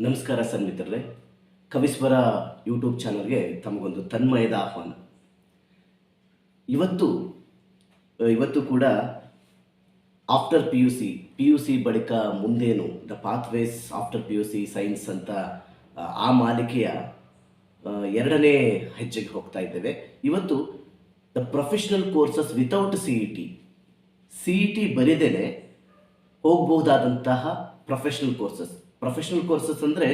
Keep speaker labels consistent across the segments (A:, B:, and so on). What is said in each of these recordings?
A: ನಮಸ್ಕಾರ ಸರ್ ಮಿತ್ರರೇ. ಕವಿಸ್ವರ ಯೂಟ್ಯೂಬ್ ಚಾನಲ್ಗೆ ತಮಗೊಂದು ತನ್ಮಯದ ಆಹ್ವಾನ. ಇವತ್ತು ಇವತ್ತು ಕೂಡ after P U C, P U C ಬಳಿಕ ಮುಂದೇನು the pathways after P U C science ಅಂತ ಆ ಮಾಲಿಕೆಯ ಎರಡನೇ ಹೆಜ್ಜೆಗೆ ಹೋಗ್ತಾ ಇದ್ದೇವೆ. ಇವತ್ತು the professional courses without C E T. C E T ಬರಿದೇನೆ ಹೋಗಬಹುದಾದಂತಹ ಪ್ರೊಫೆಷನಲ್ ಕೋರ್ಸಸ್. ಪ್ರೊಫೆಷನಲ್ ಕೋರ್ಸಸ್ ಅಂದರೆ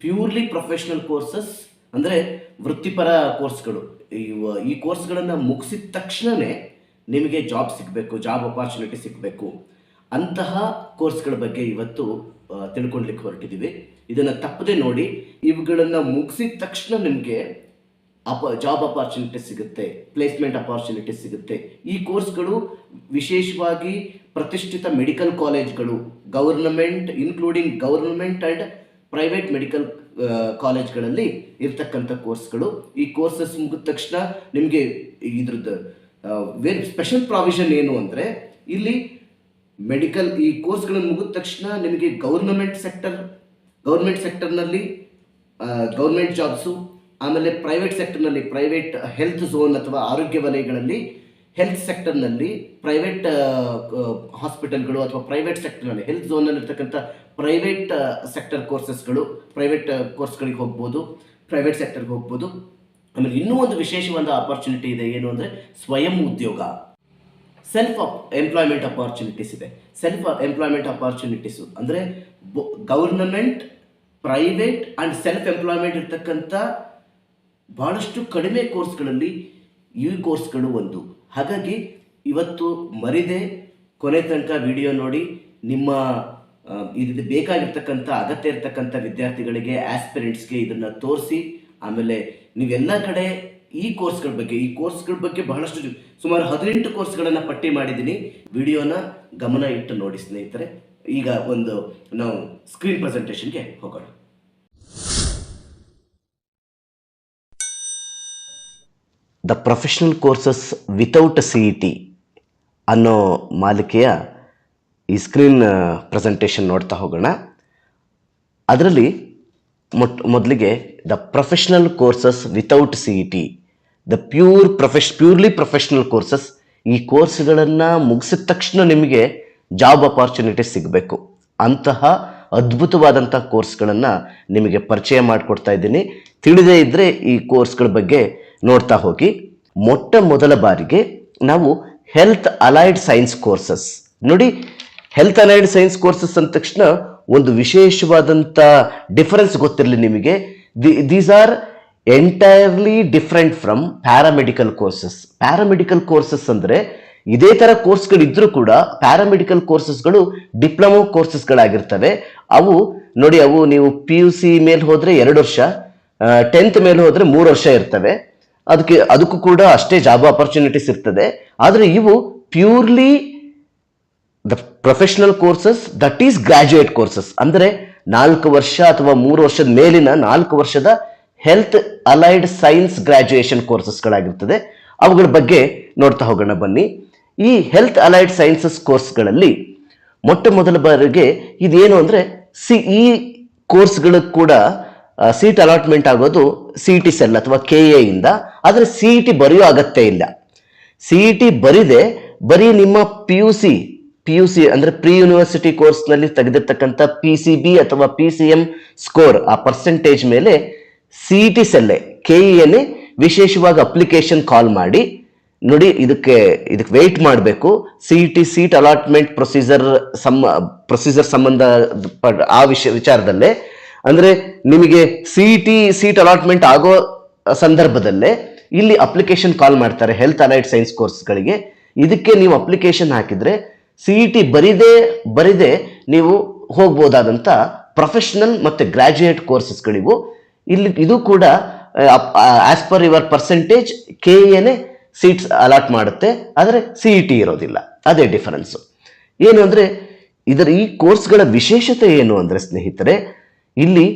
A: ಪ್ಯೂರ್ಲಿ ಪ್ರೊಫೆಷನಲ್ ಕೋರ್ಸಸ್ ಅಂದರೆ ವೃತ್ತಿಪರ ಕೋರ್ಸ್ಗಳು ಈ ಕೋರ್ಸ್ಗಳನ್ನು ಮುಗಿಸಿದ ತಕ್ಷಣವೇ ನಿಮಗೆ ಜಾಬ್ ಸಿಗಬೇಕು ಜಾಬ್ ಅಪಾರ್ಚುನಿಟಿ ಸಿಗಬೇಕು. ಅಂತಹ ಕೋರ್ಸ್ಗಳ ಬಗ್ಗೆ ಇವತ್ತು ತಿಳ್ಕೊಳ್ಲಿಕ್ಕೆ ಹೊರಟಿದ್ದೀವಿ. ಇದನ್ನು ತಪ್ಪದೆ ನೋಡಿ, ಇವುಗಳನ್ನು ಮುಗಿಸಿದ ತಕ್ಷಣ ನಿಮಗೆ ಅಪ ಜಾಬ್ ಅಪಾರ್ಚುನಿಟಿ ಸಿಗುತ್ತೆ ಪ್ಲೇಸ್ಮೆಂಟ್ ಅಪಾರ್ಚುನಿಟಿ ಸಿಗುತ್ತೆ. ಈ ಕೋರ್ಸ್ಗಳು ವಿಶೇಷವಾಗಿ ಪ್ರತಿಷ್ಠಿತ medical ಕಾಲೇಜ್ಗಳು government including government and private medical ಕಾಲೇಜ್ಗಳಲ್ಲಿ ಇರ್ತಕ್ಕಂಥ ಕೋರ್ಸ್ಗಳು. ಈ ಕೋರ್ಸಸ್ ಮುಗಿದ ತಕ್ಷಣ ನಿಮಗೆ ಇದ್ರದ್ದು ವೆರಿ ಸ್ಪೆಷಲ್ ಪ್ರಾವಿಷನ್ ಏನು ಅಂದರೆ, ಇಲ್ಲಿ ಮೆಡಿಕಲ್ ಈ ಕೋರ್ಸ್ಗಳನ್ನು ಮುಗಿದ ತಕ್ಷಣ ನಿಮಗೆ ಗೌರ್ನಮೆಂಟ್ ಸೆಕ್ಟರ್ ಗೌರ್ಮೆಂಟ್ ಸೆಕ್ಟರ್ನಲ್ಲಿ ಗೌರ್ಮೆಂಟ್ ಜಾಬ್ಸು ಆಮೇಲೆ ಪ್ರೈವೇಟ್ ಸೆಕ್ಟರ್ನಲ್ಲಿ ಪ್ರೈವೇಟ್ ಹೆಲ್ತ್ ಝೋನ್ ಅಥವಾ ಆರೋಗ್ಯ ವಲಯಗಳಲ್ಲಿ ಹೆಲ್ತ್ ಸೆಕ್ಟರ್ನಲ್ಲಿ ಪ್ರೈವೇಟ್ ಹಾಸ್ಪಿಟಲ್ಗಳು ಅಥವಾ ಪ್ರೈವೇಟ್ ಸೆಕ್ಟರ್ನಲ್ಲಿ ಹೆಲ್ತ್ ಝೋನಲ್ಲಿ ಇರ್ತಕ್ಕಂಥ ಪ್ರೈವೇಟ್ ಸೆಕ್ಟರ್ ಕೋರ್ಸಸ್ಗಳು ಪ್ರೈವೇಟ್ ಕೋರ್ಸ್ಗಳಿಗೆ ಹೋಗ್ಬೋದು ಪ್ರೈವೇಟ್ ಸೆಕ್ಟರ್ಗೆ ಹೋಗ್ಬೋದು. ಆಮೇಲೆ ಇನ್ನೂ ಒಂದು ವಿಶೇಷವಾದ ಆಪರ್ಚುನಿಟಿ ಇದೆ ಏನು ಅಂದರೆ ಸ್ವಯಂ ಉದ್ಯೋಗ. ಸೆಲ್ಫ್ ಎಂಪ್ಲಾಯ್ಮೆಂಟ್ ಅಪಾರ್ಚುನಿಟೀಸ್ ಇದೆ. ಸೆಲ್ಫ್ ಎಂಪ್ಲಾಯ್ಮೆಂಟ್ ಅಪಾರ್ಚುನಿಟೀಸು ಅಂದರೆ government private and self employment ಇರ್ತಕ್ಕಂಥ ಭಾಳಷ್ಟು ಕಡಿಮೆ ಕೋರ್ಸ್ಗಳಲ್ಲಿ ಈ ಕೋರ್ಸ್ಗಳು ಒಂದು. ಹಾಗಾಗಿ ಇವತ್ತು ಮರಿದೆ ಕೊನೆ ತನಕ ವಿಡಿಯೋ ನೋಡಿ ನಿಮ್ಮ ಇದು ಬೇಕಾಗಿರ್ತಕ್ಕಂಥ, ಅಗತ್ಯ ಇರ್ತಕ್ಕಂಥ ವಿದ್ಯಾರ್ಥಿಗಳಿಗೆ ಆಸ್ಪಿರೆಂಟ್ಸ್ಗೆ ಇದನ್ನು ತೋರಿಸಿ, ಆಮೇಲೆ ನೀವೆಲ್ಲ ಕಡೆ ಈ ಕೋರ್ಸ್ಗಳ ಬಗ್ಗೆ, ಈ ಕೋರ್ಸ್ಗಳ ಬಗ್ಗೆ ಬಹಳಷ್ಟು ಸುಮಾರು ಹದಿನೆಂಟು ಕೋರ್ಸ್ಗಳನ್ನು ಪಟ್ಟಿ ಮಾಡಿದ್ದೀನಿ. ವಿಡಿಯೋನ ಗಮನ ಇಟ್ಟು ನೋಡಿ ಸ್ನೇಹಿತರೆ. ಈಗ ಒಂದು ನಾವು ಸ್ಕ್ರೀನ್ ಪ್ರೆಸೆಂಟೇಷನ್ಗೆ ಹೋಗೋಣ. The professional courses without C E T ಅನ್ನೋ ಮಾಲಿಕೆಯ ಈ ಸ್ಕ್ರೀನ್ ಪ್ರೆಸೆಂಟೇಷನ್ ನೋಡ್ತಾ ಹೋಗೋಣ. ಅದರಲ್ಲಿ ಮೊಟ್, ಮೊದಲಿಗೆ the professional courses without C E T, the pure ಪ್ರೊಫೆಷ್, purely professional courses, ಈ ಕೋರ್ಸ್ಗಳನ್ನು ಮುಗಿಸಿದ ತಕ್ಷಣ ನಿಮಗೆ ಜಾಬ್ ಅಪಾರ್ಚುನಿಟಿ ಸಿಗಬೇಕು. ಅಂತಹ ಅದ್ಭುತವಾದಂಥ ಕೋರ್ಸ್ಗಳನ್ನು ನಿಮಗೆ ಪರಿಚಯ ಮಾಡಿಕೊಡ್ತಾ ಇದ್ದೀನಿ. ತಿಳಿದೇ ಇದ್ದರೆ ಈ ಕೋರ್ಸ್ಗಳ ಬಗ್ಗೆ ನೋಡ್ತಾ ಹೋಗಿ. ಮೊಟ್ಟ ಮೊದಲ ಬಾರಿಗೆ ನಾವು ಹೆಲ್ತ್ ಅಲೈಡ್ ಸೈನ್ಸ್ ಕೋರ್ಸಸ್ ನೋಡಿ ಹೆಲ್ತ್ ಅಲೈಡ್ ಸೈನ್ಸ್ ಕೋರ್ಸಸ್ ಅಂದ ತಕ್ಷಣ ಒಂದು ವಿಶೇಷವಾದಂಥ ಡಿಫರೆನ್ಸ್ ಗೊತ್ತಿರಲಿ ನಿಮಗೆ. The these are entirely different from paramedical courses paramedical courses ಅಂದರೆ ಇದೇ ಥರ ಕೋರ್ಸ್ಗಳಿದ್ದರೂ ಕೂಡ ಪ್ಯಾರಾಮೆಡಿಕಲ್ ಕೋರ್ಸಸ್ಗಳು ಡಿಪ್ಲೊಮೊ ಕೋರ್ಸಸ್ಗಳಾಗಿರ್ತವೆ ಅವು, ನೋಡಿ, ಅವು ನೀವು ಪಿ ಯು ಸಿ ಮೇಲೆ ಹೋದರೆ ಎರಡು ವರ್ಷ ಟೆಂತ್ ಮೇಲೆ ಹೋದರೆ ಮೂರು ವರ್ಷ ಇರ್ತವೆ. ಅದಕ್ಕೆ ಅದಕ್ಕೂ ಕೂಡ ಅಷ್ಟೇ ಜಾಬ್ ಅಪರ್ಚುನಿಟೀಸ್ ಇರ್ತದೆ. ಆದರೆ ಇವು purely the professional courses that is graduate courses ಅಂದರೆ ನಾಲ್ಕು ವರ್ಷ ಅಥವಾ ಮೂರು ವರ್ಷದ ಮೇಲಿನ ನಾಲ್ಕು ವರ್ಷದ ಹೆಲ್ತ್ ಅಲೈಡ್ ಸೈನ್ಸ್ ಗ್ರಾಜುಯೇಷನ್ ಕೋರ್ಸಸ್ಗಳಾಗಿರ್ತದೆ ಅವುಗಳ ಬಗ್ಗೆ ನೋಡ್ತಾ ಹೋಗೋಣ ಬನ್ನಿ. ಈ ಹೆಲ್ತ್ ಅಲೈಡ್ ಸೈನ್ಸಸ್ ಕೋರ್ಸ್ಗಳಲ್ಲಿ ಮೊಟ್ಟ ಮೊದಲ ಬಾರಿಗೆ ಇದೇನು ಅಂದರೆ ಸಿ ಈ ಕೋರ್ಸ್ಗಳು ಕೂಡ ಸೀಟ್ ಅಲಾಟ್ಮೆಂಟ್ ಆಗೋದು ಸಿ ಟಿ ಸೆಲ್ ಅಥವಾ ಕೆ ಎ ಇಂದ. ಆದರೆ ಸಿ ಇ ಟಿ ಬರೆಯೋ ಅಗತ್ಯ ಇಲ್ಲ. ಸಿ ಇ ಟಿ ಬರಿದೆ, ಬರೀ ನಿಮ್ಮ P U C P U C ಅಂದರೆ ಪ್ರಿ ಯೂನಿವರ್ಸಿಟಿ ಕೋರ್ಸ್ನಲ್ಲಿ ತೆಗೆದಿರ್ತಕ್ಕಂಥ ಪಿ ಸಿ ಬಿ ಅಥವಾ ಪಿ ಸಿ ಎಂ ಸ್ಕೋರ್ ಆ ಪರ್ಸೆಂಟೇಜ್ ಮೇಲೆ ಸಿ ಇ ಟಿ ಸೆಲ್ಲೆ ಕೆ ಇ ವಿಶೇಷವಾಗಿ ಅಪ್ಲಿಕೇಶನ್ ಕಾಲ್ ಮಾಡಿ, ನೋಡಿ ಇದಕ್ಕೆ ಇದಕ್ಕೆ ವೆಯ್ಟ್ ಮಾಡಬೇಕು. C T seat allotment procedure ಸಮ ಪ್ರೊಸೀಜರ್ ಸಂಬಂಧ, ಆ ವಿಷಯ ವಿಚಾರದಲ್ಲೇ ಅಂದರೆ ನಿಮಗೆ ಸಿ ಟಿ ಸೀಟ್ ಅಲಾಟ್ಮೆಂಟ್ ಆಗೋ ಸಂದರ್ಭದಲ್ಲೇ ಇಲ್ಲಿ ಅಪ್ಲಿಕೇಶನ್ ಕಾಲ್ ಮಾಡ್ತಾರೆ ಹೆಲ್ತ್ ಅಲೈಡ್ ಸೈನ್ಸ್ ಕೋರ್ಸ್ಗಳಿಗೆ ಇದಕ್ಕೆ ನೀವು ಅಪ್ಲಿಕೇಶನ್ ಹಾಕಿದ್ರೆ ಸಿ ಇ ಟಿ ಬರಿದೇ ಬರಿದೇ ನೀವು ಹೋಗ್ಬೋದಾದಂಥ ಪ್ರೊಫೆಷನಲ್ ಮತ್ತು ಗ್ರಾಜುಯೇಟ್ ಕೋರ್ಸಸ್ಗಳಿಗೂ ಇಲ್ಲಿ, ಇದು ಕೂಡ as per your percentage K ಎನೇ ಸೀಟ್ಸ್ ಅಲಾಟ್ ಮಾಡುತ್ತೆ. ಆದರೆ ಸಿ ಇ ಟಿ ಇರೋದಿಲ್ಲ. ಅದೇ ಡಿಫರೆನ್ಸು ಏನು ಅಂದರೆ, ಇದರ ಈ ಕೋರ್ಸ್ಗಳ ವಿಶೇಷತೆ ಏನು ಅಂದರೆ ಸ್ನೇಹಿತರೆ ಇಲ್ಲಿ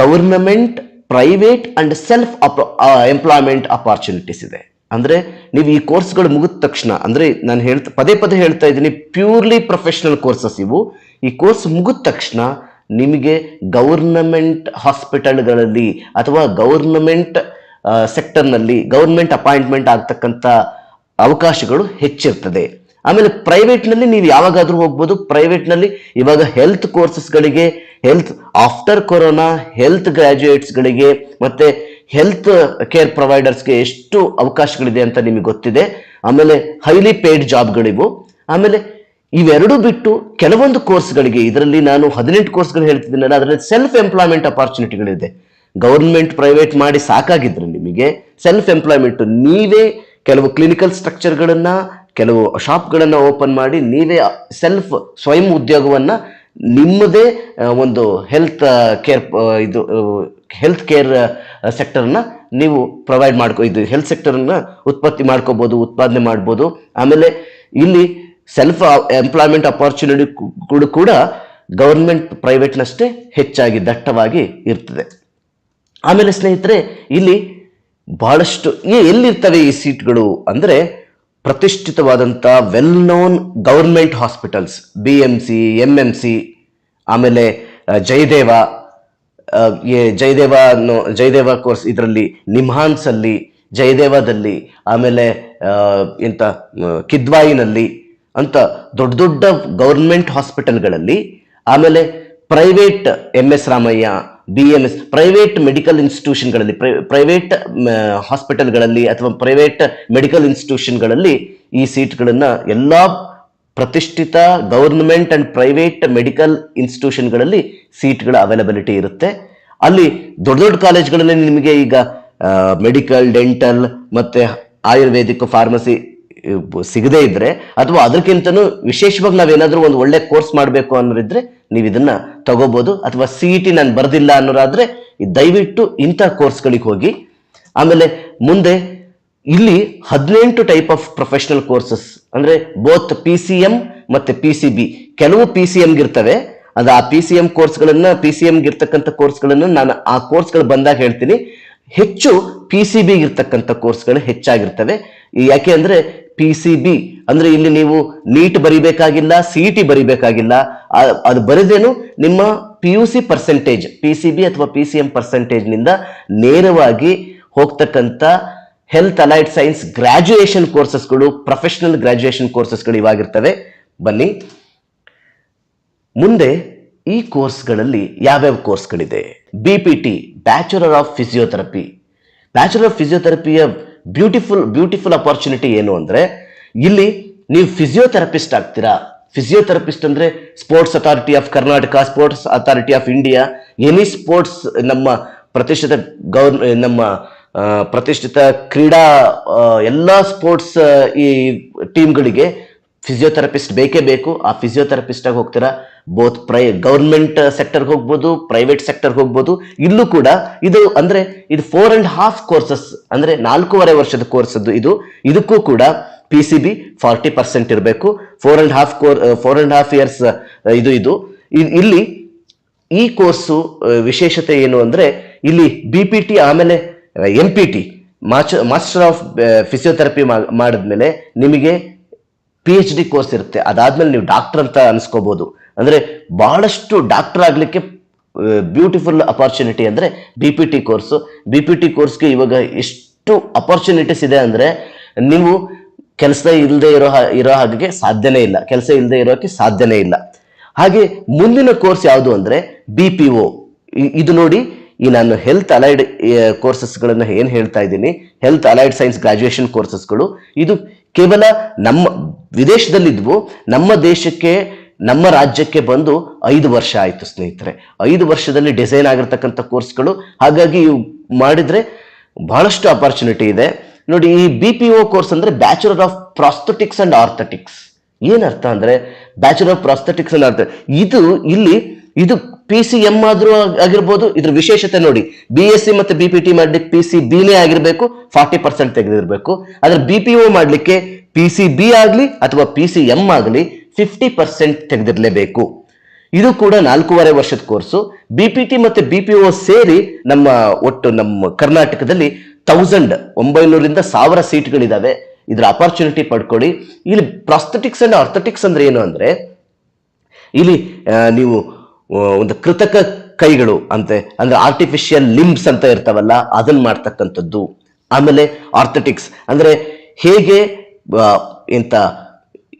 A: government, private and self employment opportunities ಇದೆ. ಅಂದರೆ ನೀವು ಈ ಕೋರ್ಸ್ಗಳು ಮುಗಿದ ತಕ್ಷಣ, ಅಂದರೆ ನಾನು ಹೇಳ್ತಾ, ಪದೇ ಪದೇ ಹೇಳ್ತಾ ಇದ್ದೀನಿ ಪ್ಯೂರ್ಲಿ ಪ್ರೊಫೆಷನಲ್ ಕೋರ್ಸಸ್ ಇವು. ಈ ಕೋರ್ಸ್ ಮುಗಿದ ತಕ್ಷಣ ನಿಮಗೆ ಗೌರ್ನಮೆಂಟ್ ಹಾಸ್ಪಿಟಲ್ಗಳಲ್ಲಿ ಅಥವಾ ಗೌರ್ನಮೆಂಟ್ ಸೆಕ್ಟರ್ನಲ್ಲಿ ಗೌರ್ಮೆಂಟ್ ಅಪಾಯಿಂಟ್ಮೆಂಟ್ ಆಗ್ತಕ್ಕಂಥ ಅವಕಾಶಗಳು ಹೆಚ್ಚಿರ್ತದೆ. ಆಮೇಲೆ ಪ್ರೈವೇಟ್ನಲ್ಲಿ ನೀವು ಯಾವಾಗಾದರೂ ಹೋಗ್ಬೋದು. ಪ್ರೈವೇಟ್ನಲ್ಲಿ ಇವಾಗ ಹೆಲ್ತ್ ಕೋರ್ಸಸ್ಗಳಿಗೆ ಹೆಲ್ತ್ ಆಫ್ಟರ್ ಕೊರೋನಾ ಹೆಲ್ತ್ ಗ್ರಾಜುಯೇಟ್ಸ್ಗಳಿಗೆ ಮತ್ತೆ ಹೆಲ್ತ್ ಕೇರ್ ಪ್ರೊವೈಡರ್ಸ್ಗೆ ಎಷ್ಟು ಅವಕಾಶಗಳಿದೆ ಅಂತ ನಿಮಗೆ ಗೊತ್ತಿದೆ. ಆಮೇಲೆ ಹೈಲಿ ಪೇಯ್ಡ್ ಜಾಬ್ಗಳಿವು ಆಮೇಲೆ ಇವೆರಡು ಬಿಟ್ಟು ಕೆಲವೊಂದು ಕೋರ್ಸ್ಗಳಿಗೆ ಇದರಲ್ಲಿ ನಾನು ಹದಿನೆಂಟು ಕೋರ್ಸ್ಗಳು ಹೇಳ್ತಿದ್ದೀನಲ್ಲ ಅದರಲ್ಲಿ ಸೆಲ್ಫ್ ಎಂಪ್ಲಾಯ್ಮೆಂಟ್ ಅಪಾರ್ಚುನಿಟಿಗಳಿದೆ ಗೌರ್ಮೆಂಟ್ ಪ್ರೈವೇಟ್ ಮಾಡಿ ಸಾಕಾಗಿದ್ರೆ ನಿಮಗೆ ಸೆಲ್ಫ್ ಎಂಪ್ಲಾಯ್ಮೆಂಟ್ ನೀವೇ ಕೆಲವು ಕ್ಲಿನಿಕಲ್ ಸ್ಟ್ರಕ್ಚರ್ಗಳನ್ನು ಕೆಲವು ಶಾಪ್ಗಳನ್ನು ಓಪನ್ ಮಾಡಿ ನೀವೇ ಸೆಲ್ಫ್ ಸ್ವಯಂ ಉದ್ಯೋಗವನ್ನ ನಿಮ್ಮದೇ ಒಂದು ಹೆಲ್ತ್ ಕೇರ್ ಇದು ಹೆಲ್ತ್ ಕೇರ್ ಸೆಕ್ಟರ್ನ ನೀವು ಪ್ರೊವೈಡ್ ಮಾಡ್ಕೊ, ಇದು ಹೆಲ್ತ್ ಸೆಕ್ಟರ್ನ ಉತ್ಪತ್ತಿ ಮಾಡ್ಕೋಬೋದು, ಉತ್ಪಾದನೆ ಮಾಡ್ಬೋದು. ಆಮೇಲೆ ಇಲ್ಲಿ ಸೆಲ್ಫ್ ಎಂಪ್ಲಾಯ್ಮೆಂಟ್ ಅಪಾರ್ಚುನಿಟಿ ಕೂಡ ಕೂಡ ಗೌರ್ಮೆಂಟ್ ಪ್ರೈವೇಟ್ನಷ್ಟೇ ಹೆಚ್ಚಾಗಿ, ದಟ್ಟವಾಗಿ ಇರ್ತದೆ. ಆಮೇಲೆ ಸ್ನೇಹಿತರೆ, ಇಲ್ಲಿ ಬಹಳಷ್ಟು ಈ- ಎಲ್ಲಿರ್ತವೆ ಈ ಸೀಟ್ಗಳು ಅಂದ್ರೆ ಪ್ರತಿಷ್ಠಿತವಾದಂಥ well known government hospitals B M C M M C ಆಮೇಲೆ ಜಯದೇವ ಜಯದೇವ ಅನ್ನೋ, ಜಯದೇವ ಕೋರ್ಸ್ ಇದರಲ್ಲಿ, ನಿಮ್ಹಾನ್ಸಲ್ಲಿ, ಜಯದೇವದಲ್ಲಿ, ಆಮೇಲೆ ಇಂಥ ಕಿದ್ವಾಯಿನಲ್ಲಿ ಅಂತ ದೊಡ್ಡ ದೊಡ್ಡ ಗೌರ್ಮೆಂಟ್ ಹಾಸ್ಪಿಟಲ್ಗಳಲ್ಲಿ ಆಮೇಲೆ private M S Ramaiah B M S private medical ಇನ್ಸ್ಟಿಟ್ಯೂಷನ್ಗಳಲ್ಲಿ private ಹಾಸ್ಪಿಟಲ್ಗಳಲ್ಲಿ ಅಥವಾ ಪ್ರೈವೇಟ್ ಮೆಡಿಕಲ್ ಇನ್ಸ್ಟಿಟ್ಯೂಷನ್ಗಳಲ್ಲಿ ಈ ಸೀಟ್ಗಳನ್ನು ಎಲ್ಲ ಪ್ರತಿಷ್ಠಿತ ಗೌರ್ಮೆಂಟ್ ಅಂಡ್ ಪ್ರೈವೇಟ್ ಮೆಡಿಕಲ್ ಇನ್ಸ್ಟಿಟ್ಯೂಷನ್ಗಳಲ್ಲಿ ಸೀಟ್ಗಳ ಅವೈಲಬಿಲಿಟಿ ಇರುತ್ತೆ. ಅಲ್ಲಿ ದೊಡ್ಡ ದೊಡ್ಡ ಕಾಲೇಜ್ಗಳಲ್ಲಿ ನಿಮಗೆ ಈಗ ಮೆಡಿಕಲ್, ಡೆಂಟಲ್ ಮತ್ತೆ ಆಯುರ್ವೇದಿಕ್, ಫಾರ್ಮಸಿ ಸಿಗದೇ ಇದ್ರೆ ಅಥವಾ ಅದಕ್ಕಿಂತನೂ ವಿಶೇಷವಾಗಿ ನಾವೇನಾದ್ರೂ ಒಂದು ಒಳ್ಳೆ ಕೋರ್ಸ್ ಮಾಡಬೇಕು ಅನ್ನೋರಿದ್ರೆ ನೀವು ಇದನ್ನ ತಗೋಬಹುದು ಅಥವಾ ಸಿ ಇ ಟಿ ನಾನು ಬರ್ದಿಲ್ಲ ಅನ್ನೋರಾದ್ರೆ ದಯವಿಟ್ಟು ಇಂಥ ಕೋರ್ಸ್ಗಳಿಗೆ ಹೋಗಿ. ಆಮೇಲೆ ಮುಂದೆ ಇಲ್ಲಿ ಹದಿನೆಂಟು ಟೈಪ್ ಆಫ್ ಪ್ರೊಫೆಷನಲ್ ಕೋರ್ಸಸ್ ಅಂದ್ರೆ ಬೋತ್ ಪಿ ಸಿ ಎಂ ಮತ್ತೆ ಪಿ ಸಿ ಬಿ ಕೆಲವು ಪಿ ಸಿ ಇರ್ತವೆ ಅದು ಆ ಪಿ ಸಿ ಎಂ ಕೋರ್ಸ್ಗಳನ್ನ ಪಿ ಸಿ ಎಂ ಇರ್ತಕ್ಕಂಥ ಕೋರ್ಸ್ಗಳನ್ನ ನಾನು ಆ ಕೋರ್ಸ್ಗಳು ಬಂದಾಗ ಹೇಳ್ತೀನಿ. ಹೆಚ್ಚು ಪಿ ಸಿ ಬಿ ಇರ್ತಕ್ಕಂಥ ಕೋರ್ಸ್ಗಳು ಹೆಚ್ಚಾಗಿರ್ತವೆ. ಯಾಕೆ ಅಂದ್ರೆ ಪಿ ಅಂದ್ರೆ ಇಲ್ಲಿ ನೀವು ನೀಟ್ ಬರಿಬೇಕಾಗಿಲ್ಲ ಸಿ ಟಿ ಬರಿಬೇಕಾಗಿಲ್ಲ. ಅದು ಬರೆದೇನು? ನಿಮ್ಮ P U C percentage P ಅಥವಾ ಪಿ ಸಿ ಎಂ ಪರ್ಸೆಂಟೇಜ್ನಿಂದ ನೇರವಾಗಿ ಹೋಗ್ತಕ್ಕಂಥ ಹೆಲ್ತ್ ಅಲೈಡ್ ಸೈನ್ಸ್ ಗ್ರಾಜುಯೇಷನ್ ಕೋರ್ಸಸ್ಗಳು ಪ್ರೊಫೆಷನಲ್ ಗ್ರಾಜುಯೇಷನ್ ಕೋರ್ಸಸ್ಗಳು ಇವಾಗಿರ್ತವೆ. ಬನ್ನಿ. ಮುಂದೆ ಈ ಕೋರ್ಸ್ಗಳಲ್ಲಿ ಯಾವ್ಯಾವ ಕೋರ್ಸ್ಗಳಿದೆ B P T bachelor of physiotherapy bachelor of ಫಿಸಿಯೋಥೆರಪಿಯ beautiful beautiful opportunity ಏನು ಅಂದರೆ, ಇಲ್ಲಿ ನೀವು ಫಿಸಿಯೋಥೆರಪಿಸ್ಟ್ ಆಗ್ತೀರಾ? ಫಿಸಿಯೋಥೆರಪಿಸ್ಟ್ ಅಂದರೆ sports authority of Karnataka sports authority of India any sports ನಮ್ಮ ಪ್ರತಿಷ್ಠಿತ ಗೌರ್, ನಮ್ಮ ಪ್ರತಿಷ್ಠಿತ ಕ್ರೀಡಾ ಎಲ್ಲ ಸ್ಪೋರ್ಟ್ಸ್ ಈ ಟೀಮ್ಗಳಿಗೆ ಫಿಸಿಯೋಥೆರಪಿಸ್ಟ್ ಬೇಕೇ ಬೇಕು. ಆ ಫಿಸಿಯೋಥೆರಪಿಸ್ಟ್ ಆಗಿ ಹೋಗ್ತೀರಾ? ಬೋತ್ ಪ್ರೈ ಗೌರ್ಮೆಂಟ್ ಸೆಕ್ಟರ್ಗೆ ಹೋಗ್ಬೋದು ಪ್ರೈವೇಟ್ ಸೆಕ್ಟರ್ಗೆ ಹೋಗ್ಬೋದು. ಇಲ್ಲೂ ಕೂಡ ಇದು ಅಂದರೆ ಇದು ಫೋರ್ ಆ್ಯಂಡ್ ಹಾಫ್ ಕೋರ್ಸಸ್ ಅಂದರೆ ನಾಲ್ಕೂವರೆ ವರ್ಷದ ಕೋರ್ಸದ್ದು ಇದು. ಇದಕ್ಕೂ ಕೂಡ P C B forty percent ಇರಬೇಕು. ಫೋರ್ ಅಂಡ್ ಹಾಫ್ ಕೋರ್ ಫೋರ್ ಅಂಡ್ ಹಾಫ್ ಇಯರ್ಸ್ ಇದು ಇದು. ಇಲ್ಲಿ ಈ ಕೋರ್ಸು ವಿಶೇಷತೆ ಏನು ಅಂದರೆ ಇಲ್ಲಿ ಬಿ ಪಿ ಟಿ ಆಮೇಲೆ M P T master of physiotherapy ಮಾಡಿದ್ಮೇಲೆ ನಿಮಗೆ ಪಿ ಎಚ್ ಡಿ ಕೋರ್ಸ್ ಇರುತ್ತೆ. ಅದಾದ್ಮೇಲೆ ನೀವು ಡಾಕ್ಟರ್ ಅಂತ ಅನ್ಸ್ಕೋಬಹುದು ಅಂದ್ರೆ ಬಹಳಷ್ಟು ಡಾಕ್ಟರ್ ಆಗ್ಲಿಕ್ಕೆ ಬ್ಯೂಟಿಫುಲ್ ಅಪರ್ಚುನಿಟಿ ಅಂದ್ರೆ B P T course B P T ಕೋರ್ಸ್ಗೆ ಇವಾಗ ಎಷ್ಟು ಅಪರ್ಚುನಿಟೀಸ್ ಇದೆ ಅಂದ್ರೆ ನೀವು ಕೆಲಸ ಇಲ್ಲದೆ ಇರೋ ಇರೋ ಹಾಗೆ ಸಾಧ್ಯನೇ ಇಲ್ಲ. ಕೆಲಸ ಇಲ್ಲದೆ ಇರೋಕೆ ಸಾಧ್ಯನೇ ಇಲ್ಲ. ಹಾಗೆ ಮುಂದಿನ ಕೋರ್ಸ್ ಯಾವುದು ಅಂದ್ರೆ ಬಿ ಪಿ ಒ ಇದು ನೋಡಿ, ಈ ನಾನು ಹೆಲ್ತ್ ಅಲೈಡ್ ಕೋರ್ಸಸ್ಗಳನ್ನು ಏನು ಹೇಳ್ತಾ ಇದ್ದೀನಿ? ಹೆಲ್ತ್ ಅಲೈಡ್ ಸೈನ್ಸ್ ಗ್ರಾಜುಯೇಷನ್ ಕೋರ್ಸಸ್ಗಳು ಇದು ಕೇವಲ ನಮ್ಮ ವಿದೇಶದಲ್ಲಿದ್ವು. ನಮ್ಮ ದೇಶಕ್ಕೆ, ನಮ್ಮ ರಾಜ್ಯಕ್ಕೆ ಬಂದು ಐದು ವರ್ಷ ಆಯಿತು ಸ್ನೇಹಿತರೆ. ಐದು ವರ್ಷದಲ್ಲಿ ಡಿಸೈನ್ ಆಗಿರ್ತಕ್ಕಂಥ ಕೋರ್ಸ್ಗಳು. ಹಾಗಾಗಿ ಇವು ಮಾಡಿದರೆ ಬಹಳಷ್ಟು ಅಪರ್ಚುನಿಟಿ ಇದೆ. ನೋಡಿ, ಈ ಬಿ ಪಿ ಒ ಕೋರ್ಸ್ ಅಂದರೆ bachelor of prosthetics and orthotics ಏನರ್ಥ ಅಂದರೆ bachelor of prosthetics and orthotics ಇದು ಇಲ್ಲಿ, ಇದು ಪಿ ಸಿ ಎಂ ಆದ್ರೂ ಆಗ್- ಆಗಿರ್ಬೋದು, ಇದ್ರ ವಿಶೇಷತೆ ನೋಡಿ ಬಿ ಎಸ್ ಸಿ ಮತ್ತೆ ಬಿ ಪಿ ಟಿ ಮಾಡ್ಲಿಕ್ಕೆ ಪಿ ಸಿ ಬಿನೇ ಆಗಿರ್ಬೇಕು ಫಾರ್ಟಿ ಪರ್ಸೆಂಟ್ ತೆಗೆದಿರ್ಬೇಕು. ಆದ್ರೆ ಬಿ ಪಿ ಒ ಮಾಡ್ಲಿಕ್ಕೆ ಪಿ ಸಿ ಬಿ ಆಗ್ಲಿ ಅಥವಾ ಪಿ ಸಿ ಎಂ ಆಗಲಿ ಫಿಫ್ಟಿ ಪರ್ಸೆಂಟ್ ತೆಗೆದಿರ್ಲೇಬೇಕು. ಇದು ಕೂಡ ನಾಲ್ಕೂವರೆ ವರ್ಷದ ಕೋರ್ಸು. ಬಿ ಪಿ ಟಿ ಮತ್ತೆ ಬಿ ಪಿ ಒ ಸೇರಿ ನಮ್ಮ ಒಟ್ಟು ನಮ್ಮ ಕರ್ನಾಟಕದಲ್ಲಿ ತೌಸಂಡ್ ಒಂಬೈನೂರಿಂದ ಸಾವಿರ ಸೀಟ್ಗಳಿದಾವೆ. ಇದರ ಅಪರ್ಚುನಿಟಿ ಪಡ್ಕೊಳ್ಳಿ. ಇಲ್ಲಿ ಪ್ರಾಸ್ಥೆಟಿಕ್ಸ್ ಅಂಡ್ ಆರ್ಥೆಟಿಕ್ಸ್ ಅಂದ್ರೆ ಏನು ಅಂದ್ರೆ, ಇಲ್ಲಿ ನೀವು ಒಂದು ಕೃತಕ ಕೈಗಳು ಅಂತೆ, ಅಂದ್ರೆ ಆರ್ಟಿಫಿಷಿಯಲ್ ಲಿಂಬ್ಸ್ ಅಂತ ಇರ್ತಾವಲ್ಲ ಅದನ್ನ ಮಾಡ್ತಕ್ಕಂಥದ್ದು. ಆಮೇಲೆ ಆರ್ಥೆಟಿಕ್ಸ್ ಅಂದ್ರೆ ಹೇಗೆ ಎಂತ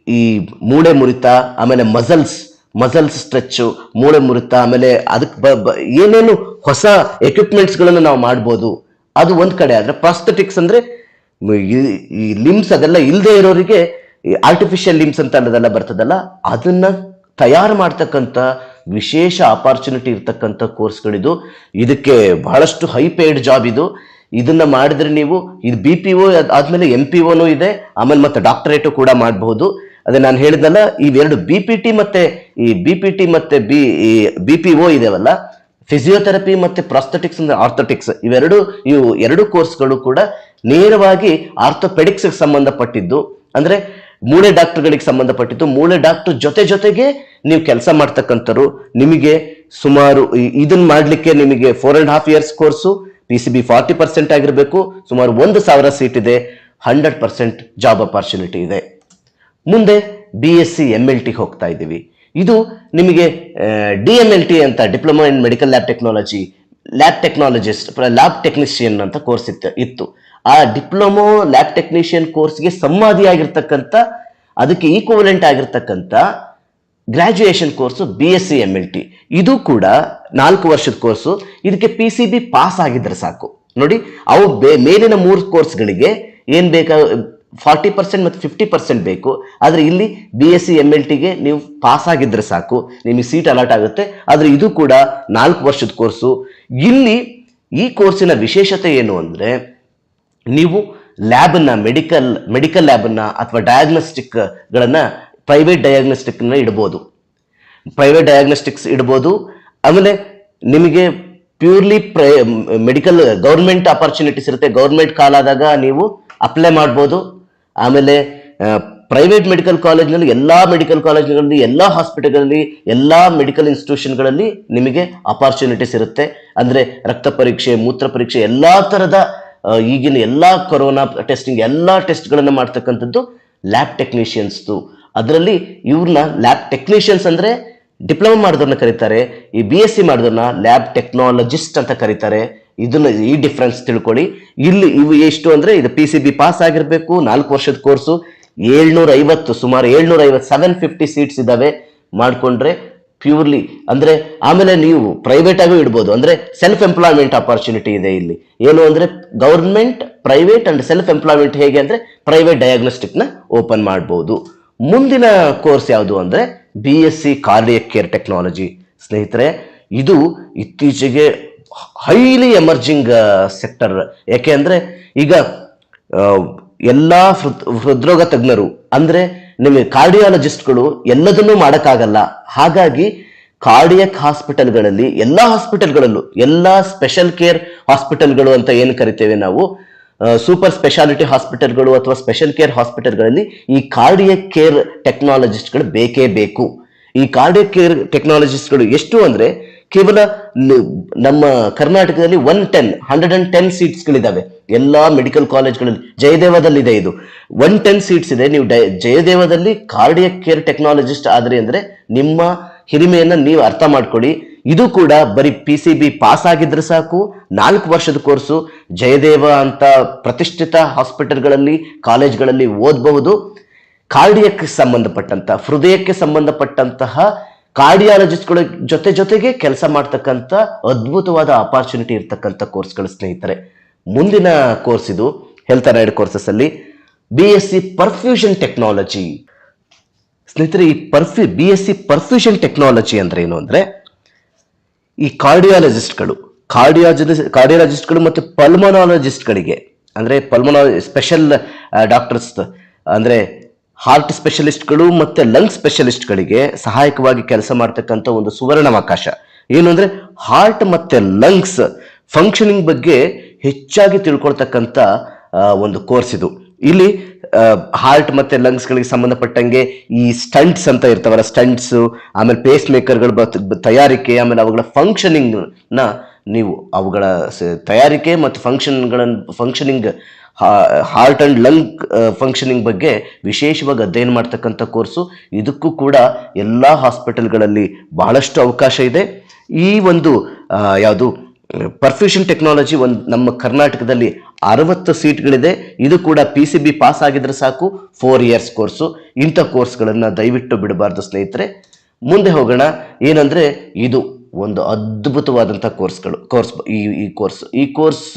A: ಈ ಮೂಳೆ ಮುರಿತ, ಆಮೇಲೆ ಮಸಲ್ಸ್ ಮಸಲ್ಸ್ ಸ್ಟ್ರೆಚ್ ಮೂಳೆ ಮುರಿತ, ಆಮೇಲೆ ಅದಕ್ಕೆ ಏನೇನು ಹೊಸ ಎಕ್ವಿಪ್ಮೆಂಟ್ಸ್ಗಳನ್ನು ನಾವು ಮಾಡ್ಬೋದು, ಅದು ಒಂದು ಕಡೆ. ಆದರೆ ಪ್ರಾಸ್ಥೆಟಿಕ್ಸ್ ಅಂದ್ರೆ, ಈ- ಈ ಲಿಮ್ಸ್ ಅದೆಲ್ಲ ಇಲ್ಲದೆ ಇರೋರಿಗೆ ಆರ್ಟಿಫಿಷಿಯಲ್ ಲಿಮ್ಸ್ ಅಂತ ಅನ್ನೋದೆಲ್ಲ ಬರ್ತದಲ್ಲ, ಅದನ್ನ ತಯಾರು ಮಾಡ್ತಕ್ಕಂಥ ವಿಶೇಷ ಅಪಾರ್ಚುನಿಟಿ ಇರ್ತಕ್ಕಂಥ ಕೋರ್ಸ್ಗಳಿದು ಇದಕ್ಕೆ ಬಹಳಷ್ಟು ಹೈ ಪೇಯ್ಡ್ ಜಾಬ್ ಇದು. ಇದನ್ನ ಮಾಡಿದ್ರೆ ನೀವು, ಇದು ಬಿ ಪಿ ಒ ಆದ್ಮೇಲೆ ಎಂ ಪಿ ಒನೂ ಇದೆ, ಆಮೇಲೆ ಮತ್ತೆ ಡಾಕ್ಟರೇಟು ಕೂಡ ಮಾಡಬಹುದು. ಅದೇ ನಾನು ಹೇಳಿದಲ್ಲ ಇವೆರಡು ಬಿ ಪಿ ಟಿ ಮತ್ತೆ ಈ ಬಿ ಪಿ ಟಿ ಮತ್ತೆ ಬಿ ಈ ಬಿ ಪಿ ಒ ಇದೆವಲ್ಲ ಫಿಸಿಯೋಥೆರಪಿ ಮತ್ತೆ ಪ್ರಾಸ್ಥೆಟಿಕ್ಸ್ ಅಂದ್ರೆ ಆರ್ಥೋಟಿಕ್ಸ್ ಇವೆರಡು, ಇವು ಎರಡು ಕೋರ್ಸ್ಗಳು ಕೂಡ ನೇರವಾಗಿ ಆರ್ಥೋಪೆಡಿಕ್ಸ್ ಸಂಬಂಧಪಟ್ಟಿದ್ದು. ಅಂದ್ರೆ ಮೂಳೆ ಡಾಕ್ಟರ್ಗಳಿಗೆ ಸಂಬಂಧಪಟ್ಟಿದ್ದು ಮೂಳೆ ಡಾಕ್ಟರ್ ಜೊತೆ ಜೊತೆಗೆ ನೀವು ಕೆಲಸ ಮಾಡ್ತಕ್ಕಂಥವ್ರು. ನಿಮಗೆ ಸುಮಾರು ಇದನ್ನ ಮಾಡಲಿಕ್ಕೆ ನಿಮಗೆ four and half years course P C B forty percent ಆಗಿರಬೇಕು. ಸುಮಾರು ಒಂದು ಸಾವಿರ ಸೀಟ್ ಇದೆ. ಹಂಡ್ರೆಡ್ ಪರ್ಸೆಂಟ್ ಜಾಬ್ ಅಪಾರ್ಚುನಿಟಿ ಇದೆ. ಮುಂದೆ B S C M L T ಹೋಗ್ತಾ ಇದ್ದೀವಿ. ಇದು ನಿಮಗೆ ಡಿ ಎಂ ಎಲ್ ಟಿ ಅಂತ diploma in medical lab technology lab technologist lab technician ಅಂತ ಕೋರ್ಸ್ ಇತ್ತು ಇತ್ತು. ಆ ಡಿಪ್ಲೊಮೊ ಲ್ಯಾಬ್ ಟೆಕ್ನಿಷಿಯನ್ ಕೋರ್ಸ್ಗೆ ಸಂವಾದಿಯಾಗಿರ್ತಕ್ಕಂಥ ಅದಕ್ಕೆ ಈಕ್ವಲೆಂಟ್ ಆಗಿರ್ತಕ್ಕಂಥ graduation course B S C M L T ಇದು ಕೂಡ ನಾಲ್ಕು ವರ್ಷದ ಕೋರ್ಸು ಇದಕ್ಕೆ ಪಿ ಸಿ ಬಿ ಪಾಸ್ ಆಗಿದ್ರೆ ಸಾಕು. ನೋಡಿ, ಅವು ಬೇ- ಮೇಲಿನ ಮೂರು ಕೋರ್ಸ್ಗಳಿಗೆ ಏನು ಬೇಕಾ ಫಾರ್ಟಿ ಪರ್ಸೆಂಟ್ ಮತ್ತು ಫಿಫ್ಟಿ ಪರ್ಸೆಂಟ್ ಬೇಕು. ಆದರೆ ಇಲ್ಲಿ B S C M L ಟಿಗೆ ನೀವು ಪಾಸ್ ಆಗಿದ್ರೆ ಸಾಕು. ನಿಮಗೆ ಸೀಟ್ ಅಲಾಟ್ ಆಗುತ್ತೆ. ಆದರೆ ಇದು ಕೂಡ ನಾಲ್ಕು ವರ್ಷದ ಕೋರ್ಸು ಇಲ್ಲಿ ಈ ಕೋರ್ಸಿನ ವಿಶೇಷತೆ ಏನು ಅಂದರೆ ನೀವು ಲ್ಯಾಬನ್ನ ಮೆಡಿಕಲ್ ಮೆಡಿಕಲ್ ಲ್ಯಾಬನ್ನ ಅಥವಾ ಡಯಾಗ್ನೋಸ್ಟಿಕ್ಗಳನ್ನು ಪ್ರೈವೇಟ್ ಡಯಾಗ್ನೋಸ್ಟಿಕ್ನ ಇಡ್ಬೋದು. ಪ್ರೈವೇಟ್ ಡಯಾಗ್ನೋಸ್ಟಿಕ್ಸ್ ಇಡ್ಬೋದು. ಆಮೇಲೆ ನಿಮಗೆ ಪ್ಯೂರ್ಲಿ ಪ್ರೈ ಮೆಡಿಕಲ್ ಗೌರ್ಮೆಂಟ್ ಅಪರ್ಚುನಿಟೀಸ್ ಇರುತ್ತೆ. ಗೌರ್ಮೆಂಟ್ ಕಾಲಾದಾಗ ನೀವು ಅಪ್ಲೈ ಮಾಡ್ಬೋದು. ಆಮೇಲೆ ಪ್ರೈವೇಟ್ ಮೆಡಿಕಲ್ ಕಾಲೇಜ್ನಲ್ಲಿ ಎಲ್ಲ ಮೆಡಿಕಲ್ ಕಾಲೇಜ್ಗಳಲ್ಲಿ ಎಲ್ಲ ಹಾಸ್ಪಿಟಲ್ಗಳಲ್ಲಿ ಎಲ್ಲ ಮೆಡಿಕಲ್ ಇನ್ಸ್ಟಿಟ್ಯೂಷನ್ಗಳಲ್ಲಿ ನಿಮಗೆ ಅಪಾರ್ಚುನಿಟೀಸ್ ಇರುತ್ತೆ. ಅಂದರೆ ರಕ್ತ ಪರೀಕ್ಷೆ ಮೂತ್ರ ಪರೀಕ್ಷೆ ಎಲ್ಲ ತರದ ಆ, ಈಗಿನ ಎಲ್ಲ ಕೊರೋನಾ ಟೆಸ್ಟಿಂಗ್ ಎಲ್ಲ ಟೆಸ್ಟ್ಗಳನ್ನು ಮಾಡ್ತಕ್ಕಂಥದ್ದು ಲ್ಯಾಬ್ ಟೆಕ್ನಿಷಿಯನ್ಸ್ದು ಅದರಲ್ಲಿ ಇವ್ರನ್ನ ಲ್ಯಾಬ್ ಟೆಕ್ನಿಷಿಯನ್ಸ್ ಅಂದರೆ ಡಿಪ್ಲೊಮಾ ಮಾಡಿದವ್ರನ್ನ ಕರೀತಾರೆ, ಈ ಬಿ ಎಸ್ ಸಿ ಮಾಡಿದವ್ರನ್ನ ಲ್ಯಾಬ್ ಟೆಕ್ನಾಲಜಿಸ್ಟ್ ಅಂತ ಕರೀತಾರೆ. ಇದನ್ನ ಈ ಡಿಫ್ರೆನ್ಸ್ ತಿಳ್ಕೊಳ್ಳಿ. ಇಲ್ಲಿ ಇವು ಎಷ್ಟು ಅಂದರೆ ಇದು ಪಿ ಸಿ ಬಿ ಪಾಸ್ ಆಗಿರಬೇಕು, ನಾಲ್ಕು ವರ್ಷದ ಕೋರ್ಸು ಏಳ್ನೂರ ಐವತ್ತು ಸುಮಾರು ಏಳ್ನೂರ ಐವತ್ತು ಸೆವೆನ್ ಫಿಫ್ಟಿ ಸೀಟ್ಸ್ ಇದ್ದಾವೆ ಮಾಡ್ಕೊಂಡ್ರೆ ಪ್ಯೂರ್ಲಿ ಅಂದ್ರೆ ಆಮೇಲೆ ನೀವು ಪ್ರೈವೇಟ್ ಆಗೂ ಇಡ್ಬೋದು. ಅಂದ್ರೆ ಸೆಲ್ಫ್ ಎಂಪ್ಲಾಯ್ಮೆಂಟ್ ಅಪಾರ್ಚುನಿಟಿ ಇದೆ ಇಲ್ಲಿ. ಏನು ಅಂದ್ರೆ government private and self employment ಹೇಗೆ ಅಂದ್ರೆ ಪ್ರೈವೇಟ್ ಡಯಾಗ್ನೋಸ್ಟಿಕ್ನ ಓಪನ್ ಮಾಡಬಹುದು ಮುಂದಿನ ಕೋರ್ಸ್ ಯಾವುದು ಅಂದ್ರೆ B S C cardiac care technology ಸ್ನೇಹಿತರೆ, ಇದು ಇತ್ತೀಚೆಗೆ ಹೈಲಿ ಎಮರ್ಜಿಂಗ್ ಸೆಕ್ಟರ್ ಯಾಕೆ ಅಂದ್ರೆ ಈಗ ಎಲ್ಲ ಎಲ್ಲಾ ಹೃದ್, ಹೃದ್ರೋಗ ತಜ್ಞರು ಅಂದ್ರೆ ನಿಮಗೆ ಕಾರ್ಡಿಯಾಲಜಿಸ್ಟ್ಗಳು ಎಲ್ಲದನ್ನೂ ಮಾಡೋಕ್ಕಾಗಲ್ಲ. ಹಾಗಾಗಿ ಕಾರ್ಡಿಯಕ್ ಹಾಸ್ಪಿಟಲ್ಗಳಲ್ಲಿ, ಎಲ್ಲ ಹಾಸ್ಪಿಟಲ್ಗಳಲ್ಲೂ, ಎಲ್ಲ ಸ್ಪೆಷಲ್ ಕೇರ್ ಹಾಸ್ಪಿಟಲ್ಗಳು ಅಂತ ಏನು ಕರಿತೇವೆ ನಾವು ಸೂಪರ್ ಸ್ಪೆಷಾಲಿಟಿ ಹಾಸ್ಪಿಟಲ್ಗಳು ಅಥವಾ ಸ್ಪೆಷಲ್ ಕೇರ್ ಹಾಸ್ಪಿಟಲ್ಗಳಲ್ಲಿ ಈ ಕಾರ್ಡಿಯಕ್ ಕೇರ್ ಟೆಕ್ನಾಲಜಿಸ್ಟ್ಗಳು ಬೇಕೇ ಬೇಕು. ಈ ಕಾರ್ಡಿಯಕ್ ಕೇರ್ ಟೆಕ್ನಾಲಜಿಸ್ಟ್ಗಳು ಎಷ್ಟು ಅಂದ್ರೆ ಕೇವಲ ನಮ್ಮ ಕರ್ನಾಟಕದಲ್ಲಿ one ten hundred and ten ಸೀಟ್ಸ್ಗಳಿದ್ದಾವೆ ಎಲ್ಲ ಮೆಡಿಕಲ್ ಕಾಲೇಜ್ಗಳಲ್ಲಿ ಜಯದೇವದಲ್ಲಿದೆ ಇದು. ಒನ್ ಟೆನ್ ಸೀಟ್ಸ್ ಇದೆ. ನೀವು ಜಯದೇವದಲ್ಲಿ ಕಾರ್ಡಿಯಕ್ ಕೇರ್ ಟೆಕ್ನಾಲಜಿಸ್ಟ್ ಆದರೆ ಅಂದರೆ ನಿಮ್ಮ ಹಿರಿಮೆಯನ್ನು ನೀವು ಅರ್ಥ ಮಾಡ್ಕೊಳ್ಳಿ. ಇದು ಕೂಡ ಬರೀ ಪಿ ಸಿ ಬಿ ಪಾಸ್ ಆಗಿದ್ರೆ ಸಾಕು, ನಾಲ್ಕು ವರ್ಷದ ಕೋರ್ಸು ಜಯದೇವ ಅಂತ ಪ್ರತಿಷ್ಠಿತ ಹಾಸ್ಪಿಟಲ್ಗಳಲ್ಲಿ ಕಾಲೇಜ್ಗಳಲ್ಲಿ ಓದಬಹುದು. ಕಾರ್ಡಿಯಕ್ಕೆ ಸಂಬಂಧಪಟ್ಟಂತಹ ಹೃದಯಕ್ಕೆ ಸಂಬಂಧಪಟ್ಟಂತಹ ಕಾರ್ಡಿಯಾಲಜಿಸ್ಟ್ಗಳ ಜೊತೆ ಜೊತೆಗೆ ಕೆಲಸ ಮಾಡ್ತಕ್ಕಂಥ ಅದ್ಭುತವಾದ ಅಪಾರ್ಚುನಿಟಿ ಇರ್ತಕ್ಕಂಥ ಕೋರ್ಸ್ಗಳು ಸ್ನೇಹಿತರೆ. ಮುಂದಿನ ಕೋರ್ಸ್ ಇದು ಹೆಲ್ತ್ ಅನೈಡ್ ಕೋರ್ಸಸ್ ಅಲ್ಲಿ B S C perfusion technology ಸ್ನೇಹಿತರೆ, ಈ ಪರ್ಫ್ಯೂ B S C perfusion technology ಅಂದ್ರೆ ಏನು ಅಂದ್ರೆ, ಈ ಕಾರ್ಡಿಯಾಲಜಿಸ್ಟ್ಗಳು ಕಾರ್ಡಿಯಾಲಜಿ ಕಾರ್ಡಿಯಾಲಜಿಸ್ಟ್ಗಳು ಮತ್ತು ಪಲ್ಮನಾಲಜಿಸ್ಟ್ಗಳಿಗೆ ಅಂದ್ರೆ ಪಲ್ಮೊನಾಲಜಿ ಸ್ಪೆಷಲ್ ಡಾಕ್ಟರ್ಸ್ ಅಂದ್ರೆ ಹಾರ್ಟ್ ಸ್ಪೆಷಲಿಸ್ಟ್ಗಳು ಮತ್ತೆ ಲಂಗ್ ಸ್ಪೆಷಲಿಸ್ಟ್ಗಳಿಗೆ ಸಹಾಯಕವಾಗಿ ಕೆಲಸ ಮಾಡ್ತಕ್ಕಂಥ ಒಂದು ಸುವರ್ಣಾವಕಾಶ. ಏನು ಅಂದರೆ ಹಾರ್ಟ್ ಮತ್ತೆ ಲಂಗ್ಸ್ ಫಂಕ್ಷನಿಂಗ್ ಬಗ್ಗೆ ಹೆಚ್ಚಾಗಿ ತಿಳ್ಕೊಳ್ತಕ್ಕಂಥ ಒಂದು ಕೋರ್ಸ್ ಇದು. ಇಲ್ಲಿ ಹಾರ್ಟ್ ಮತ್ತೆ ಲಂಗ್ಸ್ಗಳಿಗೆ ಸಂಬಂಧಪಟ್ಟಂಗೆ ಈ ಸ್ಟಂಟ್ಸ್ ಅಂತ ಇರ್ತಾವಲ್ಲ, ಸ್ಟಂಟ್ಸ್, ಆಮೇಲೆ ಪೇಸ್ ಮೇಕರ್ಗಳ ತಯಾರಿಕೆ, ಆಮೇಲೆ ಅವುಗಳ ಫಂಕ್ಷನಿಂಗ್ನ ನೀವು ಅವುಗಳ ತಯಾರಿಕೆ ಮತ್ತು ಫಂಕ್ಷನ್ಗಳನ್ನು functioning heart and lung functioning ಬಗ್ಗೆ ವಿಶೇಷವಾಗಿ ಅಧ್ಯಯನ ಮಾಡ್ತಕ್ಕಂಥ ಕೋರ್ಸು ಇದಕ್ಕೂ ಕೂಡ ಎಲ್ಲ ಹಾಸ್ಪಿಟಲ್ಗಳಲ್ಲಿ ಬಹಳಷ್ಟು ಅವಕಾಶ ಇದೆ. ಈ ಒಂದು ಯಾವುದು ಪರ್ಫ್ಯೂಷನ್ ಟೆಕ್ನಾಲಜಿ ಒಂದು ನಮ್ಮ ಕರ್ನಾಟಕದಲ್ಲಿ ಅರವತ್ತು ಸೀಟ್ಗಳಿದೆ. ಇದು ಕೂಡ ಪಿ ಸಿ ಬಿ ಪಾಸ್ ಆಗಿದ್ರೆ ಸಾಕು. ಫೋರ್ ಇಯರ್ಸ್ ಕೋರ್ಸು ಇಂಥ ಕೋರ್ಸ್ಗಳನ್ನು ದಯವಿಟ್ಟು ಬಿಡಬಾರ್ದು ಸ್ನೇಹಿತರೆ. ಮುಂದೆ ಹೋಗೋಣ. ಏನಂದರೆ ಇದು ಒಂದು ಅದ್ಭುತವಾದಂಥ ಕೋರ್ಸ್ಗಳು ಕೋರ್ಸ್ ಈ ಈ ಕೋರ್ಸ್ ಈ ಕೋರ್ಸ್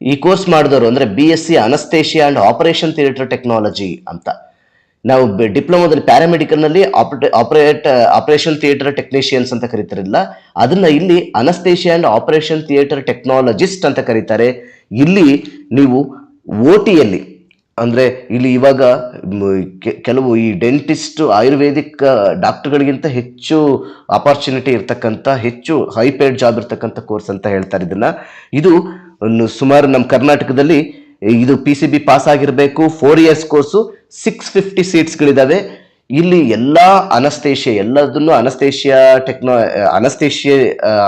A: ಈ ಕೋರ್ಸ್ ಮಾಡಿದವರು ಅಂದರೆ B S C anaesthesia and operation theatre technology ಅಂತ. ನಾವು ಡಿಪ್ಲೊಮಾದಲ್ಲಿ ಪ್ಯಾರಾಮೆಡಿಕಲ್ನಲ್ಲಿ ಆಪರೇಟ್, ಆಪರೇಷನ್ ಥಿಯೇಟರ್ ಟೆಕ್ನಿಷಿಯನ್ಸ್ ಅಂತ ಕರೀತಾರಲ್ಲ. ಅದನ್ನು ಇಲ್ಲಿ anaesthesia and operation theatre technologist ಅಂತ ಕರೀತಾರೆ. ಇಲ್ಲಿ ನೀವು ಓ ಟಿಯಲ್ಲಿ ಅಂದರೆ ಇಲ್ಲಿ ಇವಾಗ ಕೆಲವು ಈ ಡೆಂಟಿಸ್ಟ್, ಆಯುರ್ವೇದಿಕ್ ಡಾಕ್ಟರ್ಗಳಿಗಿಂತ ಹೆಚ್ಚು ಅಪಾರ್ಚುನಿಟಿ ಇರ್ತಕ್ಕಂಥ, ಹೆಚ್ಚು ಹೈ ಪೇಡ್ ಜಾಬ್ ಇರ್ತಕ್ಕಂಥ ಕೋರ್ಸ್ ಅಂತ ಹೇಳ್ತಾರೆ ಇದನ್ನು. ಇದು ಸುಮಾರು ನಮ್ಮ ಕರ್ನಾಟಕದಲ್ಲಿ ಇದು ಪಿ ಸಿ ಬಿ ಪಾಸ್ ಆಗಿರಬೇಕು four years course six fifty ಸೀಟ್ಸ್ಗಳಿದ್ದಾವೆ ಇಲ್ಲಿ ಎಲ್ಲ ಅನಸ್ತೇಷಿಯಾ, ಎಲ್ಲದನ್ನು ಅನಸ್ತೇಷಿಯಾ ಟೆಕ್ನೋ ಅನಸ್ತೇಷಿಯಾ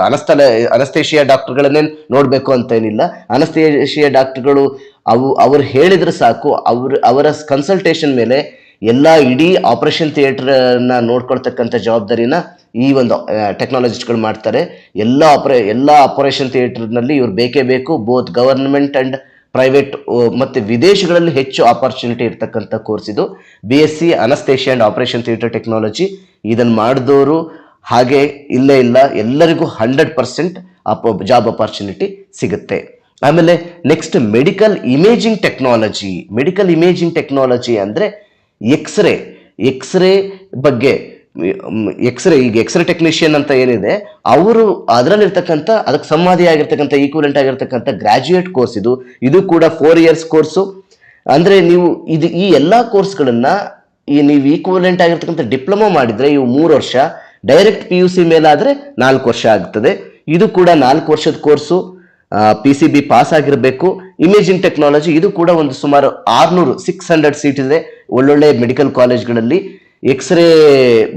A: ಅನಸ್ತಲ, ಅನಸ್ತೇಷಿಯಾ ಡಾಕ್ಟರ್ಗಳನ್ನೇ ನೋಡಬೇಕು ಅಂತ ಏನಿಲ್ಲ ಅನಸ್ತೇಷಿಯಾ ಡಾಕ್ಟರ್ಗಳು ಅವು, ಅವ್ರು ಹೇಳಿದ್ರೆ ಸಾಕು, ಅವ್ರ, ಅವರ ಕನ್ಸಲ್ಟೇಷನ್ ಮೇಲೆ ಎಲ್ಲ ಇಡೀ ಆಪರೇಷನ್ ಥಿಯೇಟರ್ನ ನೋಡ್ಕೊಳ್ತಕ್ಕಂಥ ಜವಾಬ್ದಾರಿನ ಈ ಒಂದು ಟೆಕ್ನಾಲಜಿಸ್ಟ್ಗಳು ಮಾಡ್ತಾರೆ. ಎಲ್ಲ ಆಪರೇ ಎಲ್ಲ ಆಪರೇಷನ್ ಥಿಯೇಟ್ರ್ನಲ್ಲಿ ಇವ್ರು ಬೇಕೇ ಬೇಕು. ಬೋತ್ ಗವರ್ನಮೆಂಟ್ ಆ್ಯಂಡ್ ಪ್ರೈವೇಟ್ ಮತ್ತು ವಿದೇಶಗಳಲ್ಲಿ ಹೆಚ್ಚು ಆಪರ್ಚುನಿಟಿ ಇರ್ತಕ್ಕಂಥ ಕೋರ್ಸ್ ಇದು. B S C anaesthesia and operation theatre technology ಇದನ್ನು ಮಾಡಿದವರು ಹಾಗೆ ಇಲ್ಲೇ ಇಲ್ಲ, ಎಲ್ಲರಿಗೂ ಹಂಡ್ರೆಡ್ ಪರ್ಸೆಂಟ್ ಅಪ ಜಾಬ್ ಅಪರ್ಚುನಿಟಿ ಸಿಗುತ್ತೆ. ಆಮೇಲೆ next medical imaging technology medical imaging technology ಅಂದರೆ ಎಕ್ಸ್ರೇ ಎಕ್ಸ್ರೇ ಬಗ್ಗೆ ಎಕ್ಸ್ರೇ ಈಗ ಎಕ್ಸ್ರೇ ಟೆಕ್ನಿಷಿಯನ್ ಅಂತ ಏನಿದೆ, ಅವರು ಅದರಲ್ಲಿರ್ತಕ್ಕಂಥ, ಅದಕ್ಕೆ ಸಂವಾದಿ ಆಗಿರ್ತಕ್ಕಂಥ ಈಕ್ವಲೆಂಟ್ ಆಗಿರ್ತಕ್ಕಂಥ ಗ್ರಾಜ್ಯುಯೇಟ್ ಕೋರ್ಸ್ ಇದು. ಇದು ಕೂಡ ಫೋರ್ ಇಯರ್ಸ್ ಕೋರ್ಸು ಅಂದರೆ ನೀವು ಇದು, ಈ ಎಲ್ಲ ಕೋರ್ಸ್ಗಳನ್ನ ಈ ನೀವು ಈಕ್ವಲೆಂಟ್ ಆಗಿರ್ತಕ್ಕಂಥ ಡಿಪ್ಲೊಮಾ ಮಾಡಿದರೆ, ಇವು ಮೂರು ವರ್ಷ ಡೈರೆಕ್ಟ್ ಪಿ ಯು ಸಿ ಮೇಲಾದರೆ ನಾಲ್ಕು ವರ್ಷ ಆಗ್ತದೆ. ಇದು ಕೂಡ ನಾಲ್ಕು ವರ್ಷದ course P C B pass ಆಗಿರಬೇಕು. ಇಮೇಜಿಂಗ್ ಟೆಕ್ನಾಲಜಿ ಇದು ಕೂಡ ಒಂದು ಸುಮಾರು ಆರ್ನೂರು ಸಿಕ್ಸ್ ಹಂಡ್ರೆಡ್ ಸೀಟ್ ಇದೆ ಒಳ್ಳೊಳ್ಳೆ ಮೆಡಿಕಲ್ ಕಾಲೇಜ್ಗಳಲ್ಲಿ ಎಕ್ಸ್ರೇ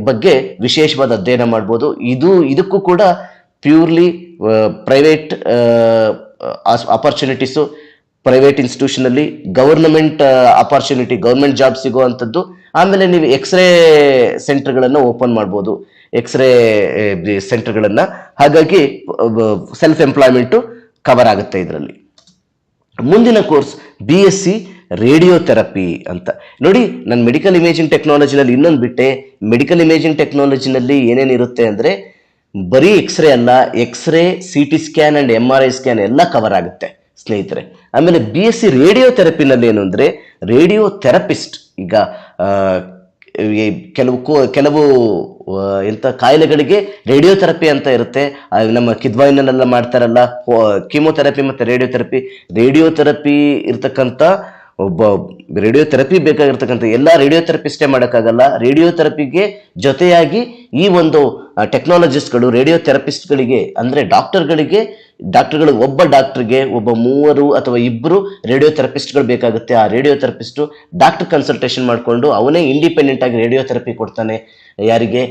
A: ಬಗ್ಗೆ ವಿಶೇಷವಾದ ಅಧ್ಯಯನ ಮಾಡ್ಬೋದು. ಇದು, ಇದಕ್ಕೂ ಕೂಡ ಪ್ಯೂರ್ಲಿ ಪ್ರೈವೇಟ್ ಅಪರ್ಚುನಿಟೀಸು ಪ್ರೈವೇಟ್ ಇನ್ಸ್ಟಿಟ್ಯೂಷನಲ್ಲಿ ಗವರ್ನಮೆಂಟ್ ಅಪರ್ಚುನಿಟಿ ಗೌರ್ಮೆಂಟ್ ಜಾಬ್ ಸಿಗುವಂಥದ್ದು. ಆಮೇಲೆ ನೀವು ಎಕ್ಸ್ರೇ ಸೆಂಟರ್ಗಳನ್ನು ಓಪನ್ ಮಾಡ್ಬೋದು. ಎಕ್ಸ್ರೇ ಸೆಂಟರ್ಗಳನ್ನು ಹಾಗಾಗಿ ಸೆಲ್ಫ್ ಎಂಪ್ಲಾಯ್ಮೆಂಟು ಕವರ್ ಆಗುತ್ತೆ ಇದರಲ್ಲಿ. ಮುಂದಿನ course B S C radiotherapy ಅಂತ. ನೋಡಿ, ನಾನು ಮೆಡಿಕಲ್ ಇಮೇಜಿಂಗ್ ಟೆಕ್ನಾಲಜಿನಲ್ಲಿ ಇನ್ನೊಂದು ಬಿಟ್ಟೆ. ಮೆಡಿಕಲ್ ಇಮೇಜಿಂಗ್ ಟೆಕ್ನಾಲಜಿನಲ್ಲಿ ಏನೇನಿರುತ್ತೆ ಅಂದರೆ, ಬರೀ ಎಕ್ಸ್ರೇ ಅಲ್ಲ X ray C T scan and M R I scan ಎಲ್ಲ ಕವರ್ ಆಗುತ್ತೆ, ಸ್ನೇಹಿತರೆ. ಆಮೇಲೆ ಬಿ ಎಸ್ ಸಿ ರೇಡಿಯೋ ಥೆರಪಿನಲ್ಲಿ ಏನು ಅಂದರೆ ರೇಡಿಯೋ ಥೆರಪಿಸ್ಟ್ ಈಗ ಕೆಲವು ಕೋ- ಕೆಲವು ಎಂತ ಕಾಯಿಲೆಗಳಿಗೆ ರೇಡಿಯೋ ಥೆರಪಿ ಅಂತ ಇರುತ್ತೆ. ನಮ್ಮ ಕಿದ್ವಾಯಿನಲ್ಲೆಲ್ಲ ಮಾಡ್ತಾರಲ್ಲ ಕೀಮೋಥೆರಪಿ ಮತ್ತು ರೇಡಿಯೋ ಥೆರಪಿ ರೇಡಿಯೋ ಥೆರಪಿ ಇರ್ತಕ್ಕಂಥ ಒಬ್ಬ ರೇಡಿಯೋ ಥೆರಪಿ ಬೇಕಾಗಿರ್ತಕ್ಕಂಥ ಎಲ್ಲ ರೇಡಿಯೋ ಥೆರಪಿಸ್ಟೇ ಮಾಡೋಕ್ಕಾಗಲ್ಲ. ರೇಡಿಯೋ ಥೆರಪಿಗೆ ಜೊತೆಯಾಗಿ ಈ ಒಂದು ಟೆಕ್ನಾಲಜಿಸ್ಟ್ಗಳು ರೇಡಿಯೋ ಥೆರಪಿಸ್ಟ್ಗಳಿಗೆ ಅಂದರೆ ಡಾಕ್ಟರ್ಗಳಿಗೆ ಡಾಕ್ಟರ್ಗಳು, ಒಬ್ಬ ಡಾಕ್ಟರ್ಗೆ ಒಬ್ಬ ಮೂವರು ಅಥವಾ ಇಬ್ಬರು ರೇಡಿಯೋ ಥೆರಪಿಸ್ಟ್ಗಳು ಬೇಕಾಗುತ್ತೆ. ಆ ರೇಡಿಯೋ ಥೆರಪಿಸ್ಟು ಡಾಕ್ಟರ್ ಕನ್ಸಲ್ಟೇಷನ್ ಮಾಡಿಕೊಂಡು ಅವನೇ ಇಂಡಿಪೆಂಡೆಂಟ್ ಆಗಿ ರೇಡಿಯೋ ಥೆರಪಿ ಕೊಡ್ತಾನೆ. ಯಾರಿಗೆ?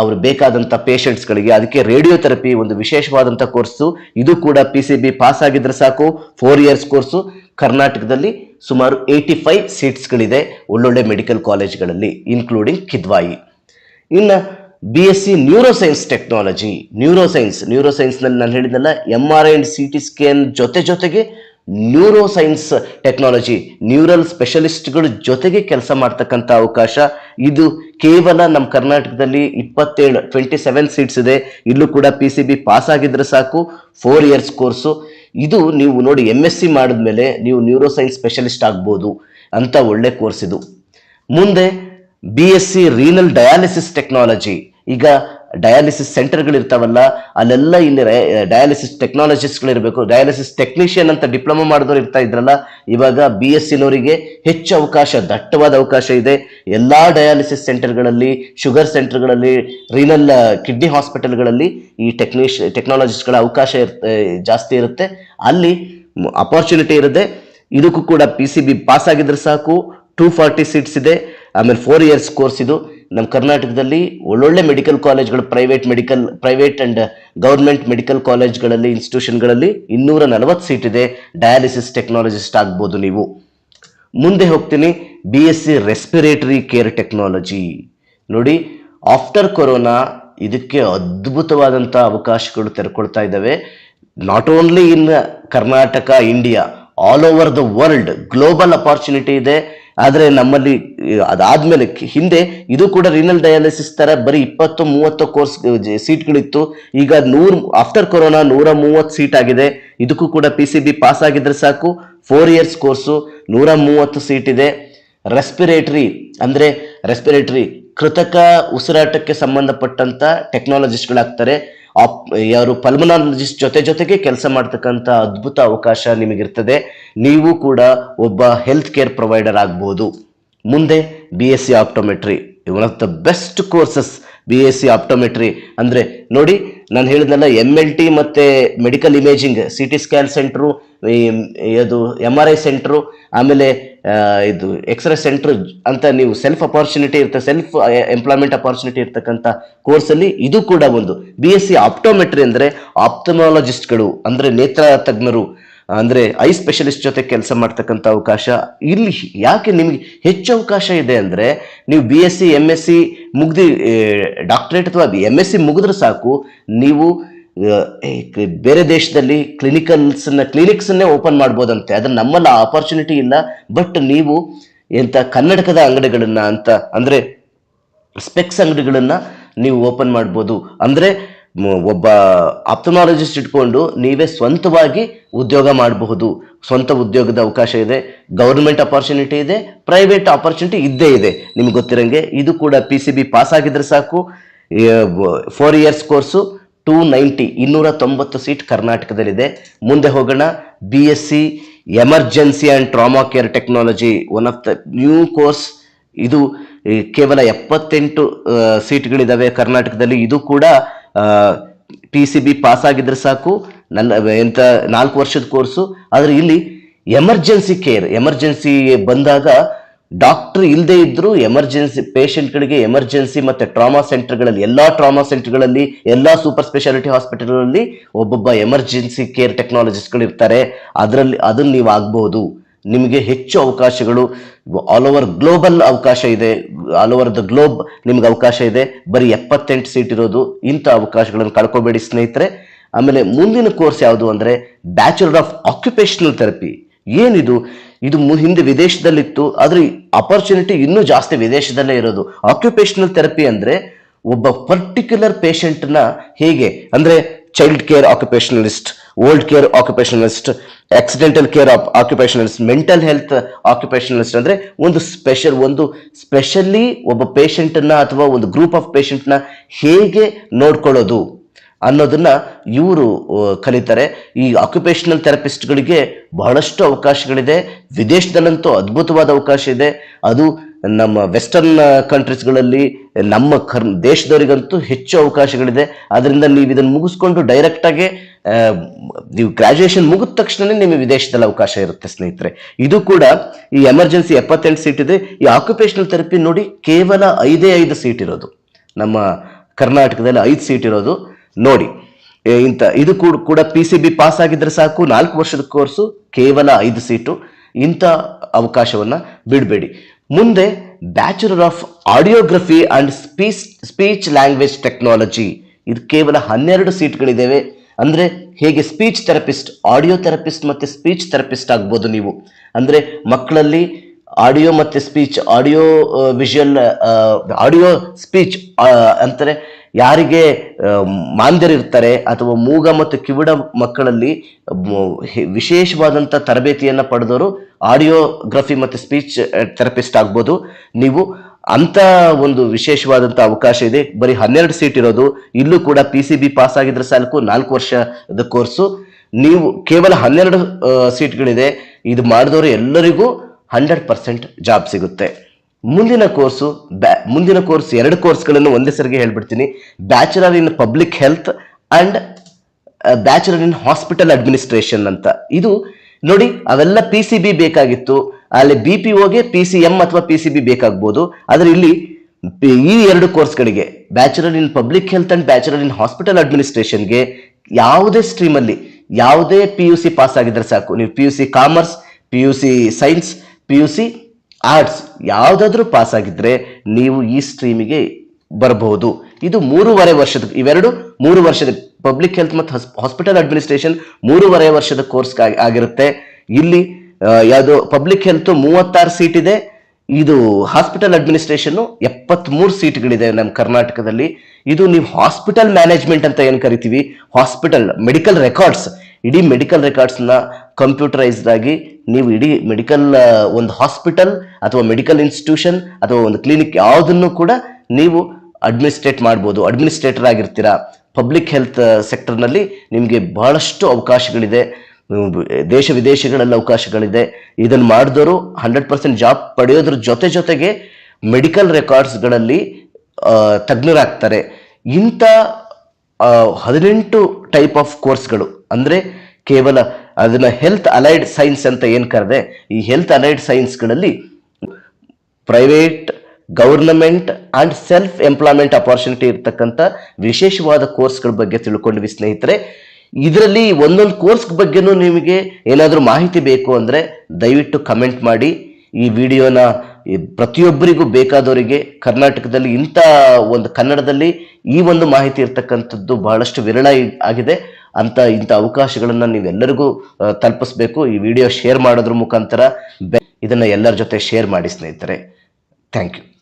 A: ಅವ್ರು ಬೇಕಾದಂಥ ಪೇಷಂಟ್ಸ್ಗಳಿಗೆ ಅದಕ್ಕೆ ರೇಡಿಯೋ ಥೆರಪಿ ಒಂದು ವಿಶೇಷವಾದಂಥ ಕೋರ್ಸು ಇದು ಕೂಡ ಪಿ ಸಿ ಬಿ ಪಾಸ್ ಆಗಿದ್ರೆ ಸಾಕು. ಫೋರ್ ಇಯರ್ಸ್ ಕೋರ್ಸು ಕರ್ನಾಟಕದಲ್ಲಿ ಸುಮಾರು ಏಯ್ಟಿ ಫೈವ್ ಸೀಟ್ಸ್ಗಳಿದೆ ಒಳ್ಳೊಳ್ಳೆ ಮೆಡಿಕಲ್ ಕಾಲೇಜ್ಗಳಲ್ಲಿ ಇನ್ಕ್ಲೂಡಿಂಗ್ ಕಿದ್ವಾಯಿ ಇನ್ನು B S C neuroscience technology neuroscience ನ್ಯೂರೋಸೈನ್ಸ್ನಲ್ಲಿ ನಾನು ಹೇಳಿದ್ನಲ್ಲ M R I and C T scan ಜೊತೆ ಜೊತೆಗೆ ನ್ಯೂರೋಸೈನ್ಸ್ ಟೆಕ್ನಾಲಜಿ ನ್ಯೂರಲ್ ಸ್ಪೆಷಲಿಸ್ಟ್ಗಳ ಜೊತೆಗೆ ಕೆಲಸ ಮಾಡ್ತಕ್ಕಂಥ ಅವಕಾಶ. ಇದು ಕೇವಲ ನಮ್ಮ ಕರ್ನಾಟಕದಲ್ಲಿ ಇಪ್ಪತ್ತೇಳು ಟ್ವೆಂಟಿ ಸೆವೆನ್ ಸೀಟ್ಸ್ ಇದೆ. ಇಲ್ಲೂ ಕೂಡ ಪಿ ಸಿ ಬಿ ಪಾಸ್ ಆಗಿದ್ರೆ ಸಾಕು. ಫೋರ್ ಇಯರ್ಸ್ ಕೋರ್ಸು ಇದು ನೀವು ನೋಡಿ ಎಂ ಎಸ್ ಸಿ ಮಾಡಿದ್ಮೇಲೆ ನೀವು ನ್ಯೂರೋಸೈನ್ಸ್ ಸ್ಪೆಷಲಿಸ್ಟ್ ಆಗ್ಬೋದು. ಅಂತ ಒಳ್ಳೆ ಕೋರ್ಸ್ ಇದು. ಮುಂದೆ B S C renal dialysis technology ಈಗ ಡಯಾಲಿಸಿಸ್ ಸೆಂಟರ್ಗಳಿರ್ತಾವಲ್ಲ ಅಲ್ಲೆಲ್ಲ ಇಲ್ಲಿ ಡಯಾಲಿಸಿಸ್ ಟೆಕ್ನಾಲಜಿಸ್ಟ್ಗಳಿರಬೇಕು ಡಯಾಲಿಸಿಸ್ ಟೆಕ್ನಿಷಿಯನ್ ಅಂತ ಡಿಪ್ಲೊಮಾ ಮಾಡಿದವರು ಇರ್ತಾ ಇದ್ರಲ್ಲ, ಇವಾಗ ಬಿ ಎಸ್ ಸಿನವರಿಗೆ ಹೆಚ್ಚು ಅವಕಾಶ, ದಟ್ಟವಾದ ಅವಕಾಶ ಇದೆ. ಎಲ್ಲ ಡಯಾಲಿಸಿಸ್ ಸೆಂಟರ್ಗಳಲ್ಲಿ ಶುಗರ್ ಸೆಂಟರ್ಗಳಲ್ಲಿ ರೀನಲ್ ಕಿಡ್ನಿ ಹಾಸ್ಪಿಟಲ್ಗಳಲ್ಲಿ ಈ ಟೆಕ್ನಿಷ್ ಟೆಕ್ನಾಲಜಿಸ್ಟ್ಗಳ ಅವಕಾಶ ಇರ್ತ ಜಾಸ್ತಿ ಇರುತ್ತೆ. ಅಲ್ಲಿ ಅಪಾರ್ಚುನಿಟಿ ಇರುತ್ತೆ. ಇದಕ್ಕೂ ಕೂಡ ಪಿ ಸಿ ಬಿ ಪಾಸ್ ಆಗಿದ್ರೆ ಸಾಕು. ಟೂ ಫಾರ್ಟಿ ಸೀಟ್ಸ್ ಇದೆ. ಆಮೇಲೆ ಫೋರ್ ಇಯರ್ಸ್ ಕೋರ್ಸ್ ಇದು. ನಮ್ಮ ಕರ್ನಾಟಕದಲ್ಲಿ ಒಳ್ಳೊಳ್ಳೆ medical ಕಾಲೇಜ್ಗಳು private medical private and government medical ಕಾಲೇಜ್ಗಳಲ್ಲಿ ಇನ್ಸ್ಟಿಟ್ಯೂಷನ್ಗಳಲ್ಲಿ ಇನ್ನೂರ ನಲವತ್ತು ಸೀಟ್ ಇದೆ. ಡಯಾಲಿಸಿಸ್ ಟೆಕ್ನಾಲಜಿಸ್ಟ್ ಆಗ್ಬೋದು ನೀವು. ಮುಂದೆ ಹೋಗ್ತೀನಿ. B S C respiratory care technology ನೋಡಿ ಆಫ್ಟರ್ ಕೊರೋನಾ ಇದಕ್ಕೆ ಅದ್ಭುತವಾದಂಥ ಅವಕಾಶಗಳು ತೆರೆಕೊಳ್ತಾ ಇದ್ದಾವೆ. Not only in Karnataka India all over the world global opportunity ಇದೆ. ಆದರೆ ನಮ್ಮಲ್ಲಿ, ಅದಾದ್ಮೇಲೆ ಹಿಂದೆ ಇದು ಕೂಡ ರಿನಲ್ ಡಯಾಲಿಸಿಸ್ ತರ ಬರೀ ಇಪ್ಪತ್ತು, ಮೂವತ್ತು ಕೋರ್ಸ್ ಸೀಟ್ಗಳಿತ್ತು ಈಗ ನೂರ್ ಆಫ್ಟರ್ ಕೊರೋನಾ ನೂರ ಮೂವತ್ತು ಸೀಟ್ ಆಗಿದೆ. ಇದಕ್ಕೂ ಕೂಡ ಪಿ ಸಿ ಬಿ ಪಾಸ್ ಆಗಿದ್ರೆ ಸಾಕು. ಫೋರ್ ಇಯರ್ಸ್ ಕೋರ್ಸು ನೂರ ಮೂವತ್ತು ಸೀಟ್ ಇದೆ. ರೆಸ್ಪಿರೇಟರಿ ಅಂದ್ರೆ ರೆಸ್ಪಿರೇಟರಿ ಕೃತಕ ಉಸಿರಾಟಕ್ಕೆ ಸಂಬಂಧಪಟ್ಟಂತ ಟೆಕ್ನಾಲಜಿಸ್ಟ್ಗಳಾಗ್ತಾರೆ ಆಪ್ ಯಾರು ಪಲ್ಮನಾಲಜಿಸ್ಟ್ ಜೊತೆ ಜೊತೆಗೆ ಕೆಲಸ ಮಾಡ್ತಕ್ಕಂಥ ಅದ್ಭುತ ಅವಕಾಶ ನಿಮಗಿರ್ತದೆ. ನೀವು ಕೂಡ ಒಬ್ಬ ಹೆಲ್ತ್ ಕೇರ್ ಪ್ರೊವೈಡರ್ ಆಗ್ಬೋದು. ಮುಂದೆ B S C optometry one of the best courses B S C optometry ಅಂದರೆ ನೋಡಿ, ನಾನು ಹೇಳಿದ್ನಲ್ಲ ಎಂ ಎಲ್ ಟಿ ಮತ್ತು medical imaging C T scan centre ಅದು ಎಂ ಆರ್ ಐ ಸೆಂಟ್ರು ಆಮೇಲೆ ಇದು ಎಕ್ಸ್ರೇ ಸೆಂಟರ್ ಅಂತ ನೀವು ಸೆಲ್ಫ್ ಅಪಾರ್ಚುನಿಟಿ ಇರ್ತ ಸೆಲ್ಫ್ ಎಂಪ್ಲಾಯ್ಮೆಂಟ್ ಅಪಾರ್ಚುನಿಟಿ ಇರ್ತಕ್ಕಂಥ ಕೋರ್ಸಲ್ಲಿ ಇದು ಕೂಡ ಒಂದು. ಬಿ ಎಸ್ ಸಿ ಆಪ್ಟೋಮೆಟ್ರಿ ಅಂದರೆ ಆಪ್ಟಮಾಲಜಿಸ್ಟ್ಗಳು ಅಂದರೆ ನೇತ್ರ ತಜ್ಞರು ಅಂದ್ರೆ ಐ ಸ್ಪೆಷಲಿಸ್ಟ್ ಜೊತೆ ಕೆಲಸ ಮಾಡ್ತಕ್ಕಂಥ ಅವಕಾಶ. ಇಲ್ಲಿ ಯಾಕೆ ನಿಮಗೆ ಹೆಚ್ಚು ಅವಕಾಶ ಇದೆ ಅಂದ್ರೆ ನೀವು B S C M S C ಮುಗ್ದಿ doctorate ಅಥವಾ ಎಂ ಎಸ್ ಸಿ ಮುಗಿದ್ರೆ ಸಾಕು, ನೀವು ಬೇರೆ ದೇಶದಲ್ಲಿ ಕ್ಲಿನಿಕಲ್ಸ್ನ, ಕ್ಲಿನಿಕ್ಸನ್ನೇ ಓಪನ್ ಮಾಡ್ಬೋದಂತೆ. ಆದರೆ ನಮ್ಮಲ್ಲಿ ಆ ಆಪರ್ಚುನಿಟಿ ಇಲ್ಲ. ಬಟ್ ನೀವು ಎಂತ ಕನ್ನಡಕದ ಅಂಗಡಿಗಳನ್ನ ಅಂತ, ಅಂದ್ರೆ ಸ್ಪೆಕ್ಸ್ ಅಂಗಡಿಗಳನ್ನ ನೀವು ಓಪನ್ ಮಾಡ್ಬೋದು. ಅಂದ್ರೆ ಒಬ್ಬ ಆಪ್ತಮಾಲಜಿಸ್ಟ್ ಇಟ್ಕೊಂಡು ನೀವೇ ಸ್ವಂತವಾಗಿ ಉದ್ಯೋಗ ಮಾಡಬಹುದು. ಸ್ವಂತ ಉದ್ಯೋಗದ ಅವಕಾಶ ಇದೆ. ಗೌರ್ಮೆಂಟ್ ಅಪರ್ಚುನಿಟಿ ಇದೆ. ಪ್ರೈವೇಟ್ ಅಪರ್ಚುನಿಟಿ ಇದ್ದೇ ಇದೆ. ನಿಮ್ಗೆ ಗೊತ್ತಿರಂಗೆ, ಇದು ಕೂಡ ಪಿ ಸಿ ಬಿ ಪಾಸ್ ಆಗಿದ್ರೆ ಸಾಕು. Four years course two ninety ಇನ್ನೂರ ತೊಂಬತ್ತು ಸೀಟ್ ಕರ್ನಾಟಕದಲ್ಲಿದೆ. ಮುಂದೆ ಹೋಗೋಣ. B S C emergency and trauma care technology one of the new course ಇದು ಕೇವಲ ಎಪ್ಪತ್ತೆಂಟು ಸೀಟ್ಗಳಿದ್ದಾವೆ ಕರ್ನಾಟಕದಲ್ಲಿ. ಇದು ಕೂಡ ಪಿ ಸಿ ಬಿ ಪಾಸ್ ಆಗಿದ್ರೆ ಸಾಕು. ನನ್ನ ಎಂಥ ನಾಲ್ಕು ವರ್ಷದ ಕೋರ್ಸು ಆದರೆ ಇಲ್ಲಿ ಎಮರ್ಜೆನ್ಸಿ ಕೇರ್ ಎಮರ್ಜೆನ್ಸಿ ಬಂದಾಗ ಡಾಕ್ಟರ್ ಇಲ್ಲದೆ ಇದ್ರು ಎಮರ್ಜೆನ್ಸಿ ಪೇಷಂಟ್ಗಳಿಗೆ ಎಮರ್ಜೆನ್ಸಿ ಮತ್ತೆ ಟ್ರಾಮಾ ಸೆಂಟರ್ಗಳಲ್ಲಿ ಎಲ್ಲಾ ಟ್ರಾಮಾ ಸೆಂಟರ್ಗಳಲ್ಲಿ, ಎಲ್ಲಾ ಸೂಪರ್ ಸ್ಪೆಷಾಲಿಟಿ ಹಾಸ್ಪಿಟಲ್ಗಳಲ್ಲಿ ಒಬ್ಬೊಬ್ಬ ಎಮರ್ಜೆನ್ಸಿ ಕೇರ್ ಟೆಕ್ನಾಲಜಿಸ್ಟ್ಗಳು ಇರ್ತಾರೆ. ಅದರಲ್ಲಿ ಅದನ್ನ ನೀವು ಆಗ್ಬೋದು ನಿಮಗೆ ಹೆಚ್ಚು ಅವಕಾಶಗಳು ಆಲ್ ಓವರ್ ಗ್ಲೋಬಲ್ ಅವಕಾಶ ಇದೆ. ಆಲ್ ಓವರ್ ದ ಗ್ಲೋಬ್ ನಿಮ್ಗೆ ಅವಕಾಶ ಇದೆ. ಬರೀ ಎಪ್ಪತ್ತೆಂಟು ಸೀಟ್ ಇರೋದು, ಇಂಥ ಅವಕಾಶಗಳನ್ನು ಕಳ್ಕೊಬೇಡಿ ಸ್ನೇಹಿತರೆ. ಆಮೇಲೆ ಮುಂದಿನ ಕೋರ್ಸ್ ಯಾವುದು ಅಂದರೆ ಬ್ಯಾಚುಲರ್ ಆಫ್ ಆಕ್ಯುಪೇಷನಲ್ ಥೆರಪಿ. ಏನಿದು? ಇದು ಹಿಂದೆ ವಿದೇಶದಲ್ಲಿತ್ತು, ಆದರೆ ಅಪರ್ಚುನಿಟಿ ಇನ್ನೂ ಜಾಸ್ತಿ ವಿದೇಶದಲ್ಲೇ ಇರೋದು. ಆಕ್ಯುಪೇಷನಲ್ ಥೆರಪಿ ಅಂದ್ರೆ ಒಬ್ಬ ಪರ್ಟಿಕ್ಯುಲರ್ ಪೇಷಂಟ್ನ ಹೇಗೆ, ಅಂದ್ರೆ child care occupationalist old care occupationalist accidental care occupationalist mental health occupationalist ಅಂದ್ರೆ ಒಂದು ಸ್ಪೆಷಲ್ ಒಂದು ಸ್ಪೆಷಲಿ ಒಬ್ಬ ಪೇಷಂಟನ್ನ ಅಥವಾ ಒಂದು ಗ್ರೂಪ್ ಆಫ್ ಪೇಷಂಟ್ನ ಹೇಗೆ ನೋಡ್ಕೊಳ್ಳೋದು. ಅನ್ನೋದನ್ನ ಇವರು ಕಲಿತಾರೆ. ಈ ಆಕ್ಯುಪೇಷನಲ್ ಥೆರಪಿಸ್ಟ್ಗಳಿಗೆ ಬಹಳಷ್ಟು ಅವಕಾಶಗಳಿದೆ. ವಿದೇಶದಲ್ಲಂತೂ ಅದ್ಭುತವಾದ ಅವಕಾಶ ಇದೆ. ಅದು ನಮ್ಮ ವೆಸ್ಟರ್ನ್ ಕಂಟ್ರೀಸ್ಗಳಲ್ಲಿ ನಮ್ಮ ಕರ್, ದೇಶದವರಿಗಂತೂ ಹೆಚ್ಚು ಅವಕಾಶಗಳಿದೆ. ಅದರಿಂದ ನೀವು ಇದನ್ನು ಮುಗಿಸ್ಕೊಂಡು ಡೈರೆಕ್ಟಾಗಿ ನೀವು ಗ್ರ್ಯಾಜುಯೇಷನ್ ಮುಗಿದ ತಕ್ಷಣವೇ ನಿಮಗೆ ವಿದೇಶದಲ್ಲಿ ಅವಕಾಶ ಇರುತ್ತೆ ಸ್ನೇಹಿತರೆ. ಇದು ಕೂಡ ಈ ಎಮರ್ಜೆನ್ಸಿ ಎಪ್ಪತ್ತೆಂಟು ಸೀಟ್ ಇದೆ. ಈ ಆಕ್ಯುಪೇಷನಲ್ ಥೆರಪಿ ನೋಡಿ ಕೇವಲ ಐದೇ ಐದು ಸೀಟ್ ಇರೋದು. ನಮ್ಮ ಕರ್ನಾಟಕದಲ್ಲಿ ಐದು ಸೀಟ್ ಇರೋದು. ನೋಡಿ ಇಂಥ, ಇದು ಕೂಡ ಕೂಡ ಪಿ ಸಿ ಬಿ ಪಾಸ್ ಆಗಿದ್ರೆ ಸಾಕು, ನಾಲ್ಕು ವರ್ಷದ ಕೋರ್ಸು ಕೇವಲ ಐದು ಸೀಟು ಇಂಥ ಅವಕಾಶವನ್ನು ಬಿಡಬೇಡಿ. ಮುಂದೆ bachelor of audiography and speech speech language technology ಇದು ಕೇವಲ ಹನ್ನೆರಡು ಸೀಟ್ಗಳಿದ್ದೇವೆ ಅಂದರೆ ಹೇಗೆ ಸ್ಪೀಚ್ ಥೆರಪಿಸ್ಟ್ ಆಡಿಯೋ ಥೆರಪಿಸ್ಟ್ ಮತ್ತು ಸ್ಪೀಚ್ ಥೆರಪಿಸ್ಟ್ ಆಗ್ಬೋದು ನೀವು? ಅಂದರೆ ಮಕ್ಕಳಲ್ಲಿ ಆಡಿಯೋ ಮತ್ತು speech audio visual audio speech ಅಂತಾರೆ ಯಾರಿಗೆ ಮಾಂದ್ಯರಿರ್ತಾರೆ ಅಥವಾ ಮೂಗ ಮತ್ತು ಕಿವಿಡ ಮಕ್ಕಳಲ್ಲಿ ವಿಶೇಷವಾದಂಥ ತರಬೇತಿಯನ್ನು ಪಡೆದವರು ಆಡಿಯೋಗ್ರಫಿ ಮತ್ತು ಸ್ಪೀಚ್ ಥೆರಪಿಸ್ಟ್ ಆಗ್ಬೋದು. ನೀವು ಅಂತ ಒಂದು ವಿಶೇಷವಾದಂಥ ಅವಕಾಶ ಇದೆ. ಬರೀ ಹನ್ನೆರಡು ಸೀಟ್ ಇರೋದು. ಇಲ್ಲೂ ಕೂಡ ಪಿ ಸಿ ಬಿ ಪಾಸ್ ಆಗಿದ್ರೆ ಸಾಕು ನಾಲ್ಕು ವರ್ಷದ ಕೋರ್ಸು. ನೀವು ಕೇವಲ ಹನ್ನೆರಡು ಸೀಟ್ಗಳಿದೆ. ಇದು ಮಾಡಿದವರು ಎಲ್ಲರಿಗೂ ಹಂಡ್ರೆಡ್ ಪರ್ಸೆಂಟ್ ಜಾಬ್ ಸಿಗುತ್ತೆ. ಮುಂದಿನ ಕೋರ್ಸು ಮುಂದಿನ ಕೋರ್ಸ್ ಎರಡು ಕೋರ್ಸ್ಗಳನ್ನು ಒಂದೇ ಸರಿಗೆ ಹೇಳ್ಬಿಡ್ತೀನಿ. Bachelor in public health and bachelor in hospital administration ಅಂತ. ಇದು ನೋಡಿ, ಅವೆಲ್ಲ ಪಿ ಸಿ ಬಿ ಬೇಕಾಗಿತ್ತು. ಅಲ್ಲಿ ಬಿ ಪಿ ಓಗೆ ಪಿ ಸಿ ಎಂ ಅಥವಾ ಪಿ ಸಿ ಬಿ ಬೇಕಾಗ್ಬೋದು. ಆದರೆ ಇಲ್ಲಿ ಈ ಎರಡು ಕೋರ್ಸ್ಗಳಿಗೆ bachelor in public health and bachelor in hospital ಅಡ್ಮಿನಿಸ್ಟ್ರೇಷನ್ಗೆ ಯಾವುದೇ ಸ್ಟ್ರೀಮಲ್ಲಿ, ಯಾವುದೇ ಪಿ ಯು ಸಿ ಪಾಸ್ ಆಗಿದ್ರೆ ಸಾಕು. ನೀವು P U C commerce P U C science P U C arts ಯಾವುದಾದ್ರೂ ಪಾಸ್ ಆಗಿದ್ರೆ ನೀವು ಈ ಸ್ಟ್ರೀಮಿಗೆ ಬರಬಹುದು. ಇದು ಮೂರುವರೆ ವರ್ಷದ, ಇವೆರಡು ಮೂರು ವರ್ಷದ ಪಬ್ಲಿಕ್ ಹೆಲ್ತ್ ಮತ್ತು ಹಾಸ್ಪಿಟಲ್ ಅಡ್ಮಿನಿಸ್ಟ್ರೇಷನ್ ಮೂರುವರೆ ವರ್ಷದ ಕೋರ್ಸ್ ಆಗಿರುತ್ತೆ. ಇಲ್ಲಿ ಯಾವುದು ಪಬ್ಲಿಕ್ ಹೆಲ್ತ್ ಮೂವತ್ತಾರು ಸೀಟ್ ಇದೆ. ಇದು ಹಾಸ್ಪಿಟಲ್ ಅಡ್ಮಿನಿಸ್ಟ್ರೇಷನ್ ಎಪ್ಪತ್ಮೂರು ಸೀಟ್ಗಳಿದೆ ನಮ್ಮ ಕರ್ನಾಟಕದಲ್ಲಿ. ಇದು ನೀವು ಹಾಸ್ಪಿಟಲ್ ಮ್ಯಾನೇಜ್ಮೆಂಟ್ ಅಂತ ಏನು ಕರಿತೀವಿ? ಹಾಸ್ಪಿಟಲ್ ಮೆಡಿಕಲ್ ರೆಕಾರ್ಡ್ಸ್ ಇಡೀ ಮೆಡಿಕಲ್ ರೆಕಾರ್ಡ್ಸ್ನ ಕಂಪ್ಯೂಟರೈಸ್ಡ್ ಆಗಿ ನೀವು ಇಡೀ ಮೆಡಿಕಲ್ ಒಂದು ಹಾಸ್ಪಿಟಲ್ ಅಥವಾ ಮೆಡಿಕಲ್ ಇನ್ಸ್ಟಿಟ್ಯೂಷನ್ ಅಥವಾ ಒಂದು ಕ್ಲಿನಿಕ್ ಯಾವುದನ್ನು ಕೂಡ ನೀವು ಅಡ್ಮಿನಿಸ್ಟ್ರೇಟ್ ಮಾಡ್ಬೋದು. ಅಡ್ಮಿನಿಸ್ಟ್ರೇಟರ್ ಆಗಿರ್ತೀರಾ. ಪಬ್ಲಿಕ್ ಹೆಲ್ತ್ ಸೆಕ್ಟರ್ನಲ್ಲಿ ನಿಮಗೆ ಬಹಳಷ್ಟು ಅವಕಾಶಗಳಿದೆ. ದೇಶ ವಿದೇಶಗಳಲ್ಲಿ ಅವಕಾಶಗಳಿದೆ. ಇದನ್ನು ಮಾಡಿದವರು ಹಂಡ್ರೆಡ್ ಪರ್ಸೆಂಟ್ ಜಾಬ್ ಪಡೆಯೋದ್ರ ಜೊತೆ ಜೊತೆಗೆ ಮೆಡಿಕಲ್ ರೆಕಾರ್ಡ್ಸ್ಗಳಲ್ಲಿ ತಜ್ಞರಾಗ್ತಾರೆ. ಇಂಥ ಹದಿನೆಂಟು ಟೈಪ್ ಆಫ್ ಕೋರ್ಸ್ಗಳು ಅಂದರೆ ಕೇವಲ ಅದನ್ನ ಹೆಲ್ತ್ ಅಲೈಡ್ ಸೈನ್ಸ್ ಅಂತ ಏನು ಕರೆದೆ, ಈ health allied ಸೈನ್ಸ್ಗಳಲ್ಲಿ private government and self employment opportunity ಇರತಕ್ಕಂಥ ವಿಶೇಷವಾದ ಕೋರ್ಸ್ಗಳ ಬಗ್ಗೆ ತಿಳ್ಕೊಂಡ್ವಿ ಸ್ನೇಹಿತರೆ. ಇದರಲ್ಲಿ ಒಂದೊಂದು ಕೋರ್ಸ್ ಬಗ್ಗೆನೂ ನಿಮಗೆ ಏನಾದರೂ ಮಾಹಿತಿ ಬೇಕು ಅಂದರೆ ದಯವಿಟ್ಟು ಕಮೆಂಟ್ ಮಾಡಿ. ಈ ವಿಡಿಯೋನ ಪ್ರತಿಯೊಬ್ಬರಿಗೂ ಬೇಕಾದವರಿಗೆ ಕರ್ನಾಟಕದಲ್ಲಿ ಇಂಥ ಒಂದು ಕನ್ನಡದಲ್ಲಿ ಈ ಒಂದು ಮಾಹಿತಿ ಇರ್ತಕ್ಕಂಥದ್ದು ಬಹಳಷ್ಟು ವಿರಳ ಆಗಿದೆ. ಅಂತ ಇಂಥ ಅವಕಾಶಗಳನ್ನು ನೀವೆಲ್ಲರಿಗೂ ತಲುಪಿಸ್ಬೇಕು. ಈ ವಿಡಿಯೋ ಶೇರ್ ಮಾಡೋದ್ರ ಮುಖಾಂತರ ಇದನ್ನ ಎಲ್ಲರ ಜೊತೆ ಶೇರ್ ಮಾಡಿ ಸ್ನೇಹಿತರೆ. Thank you.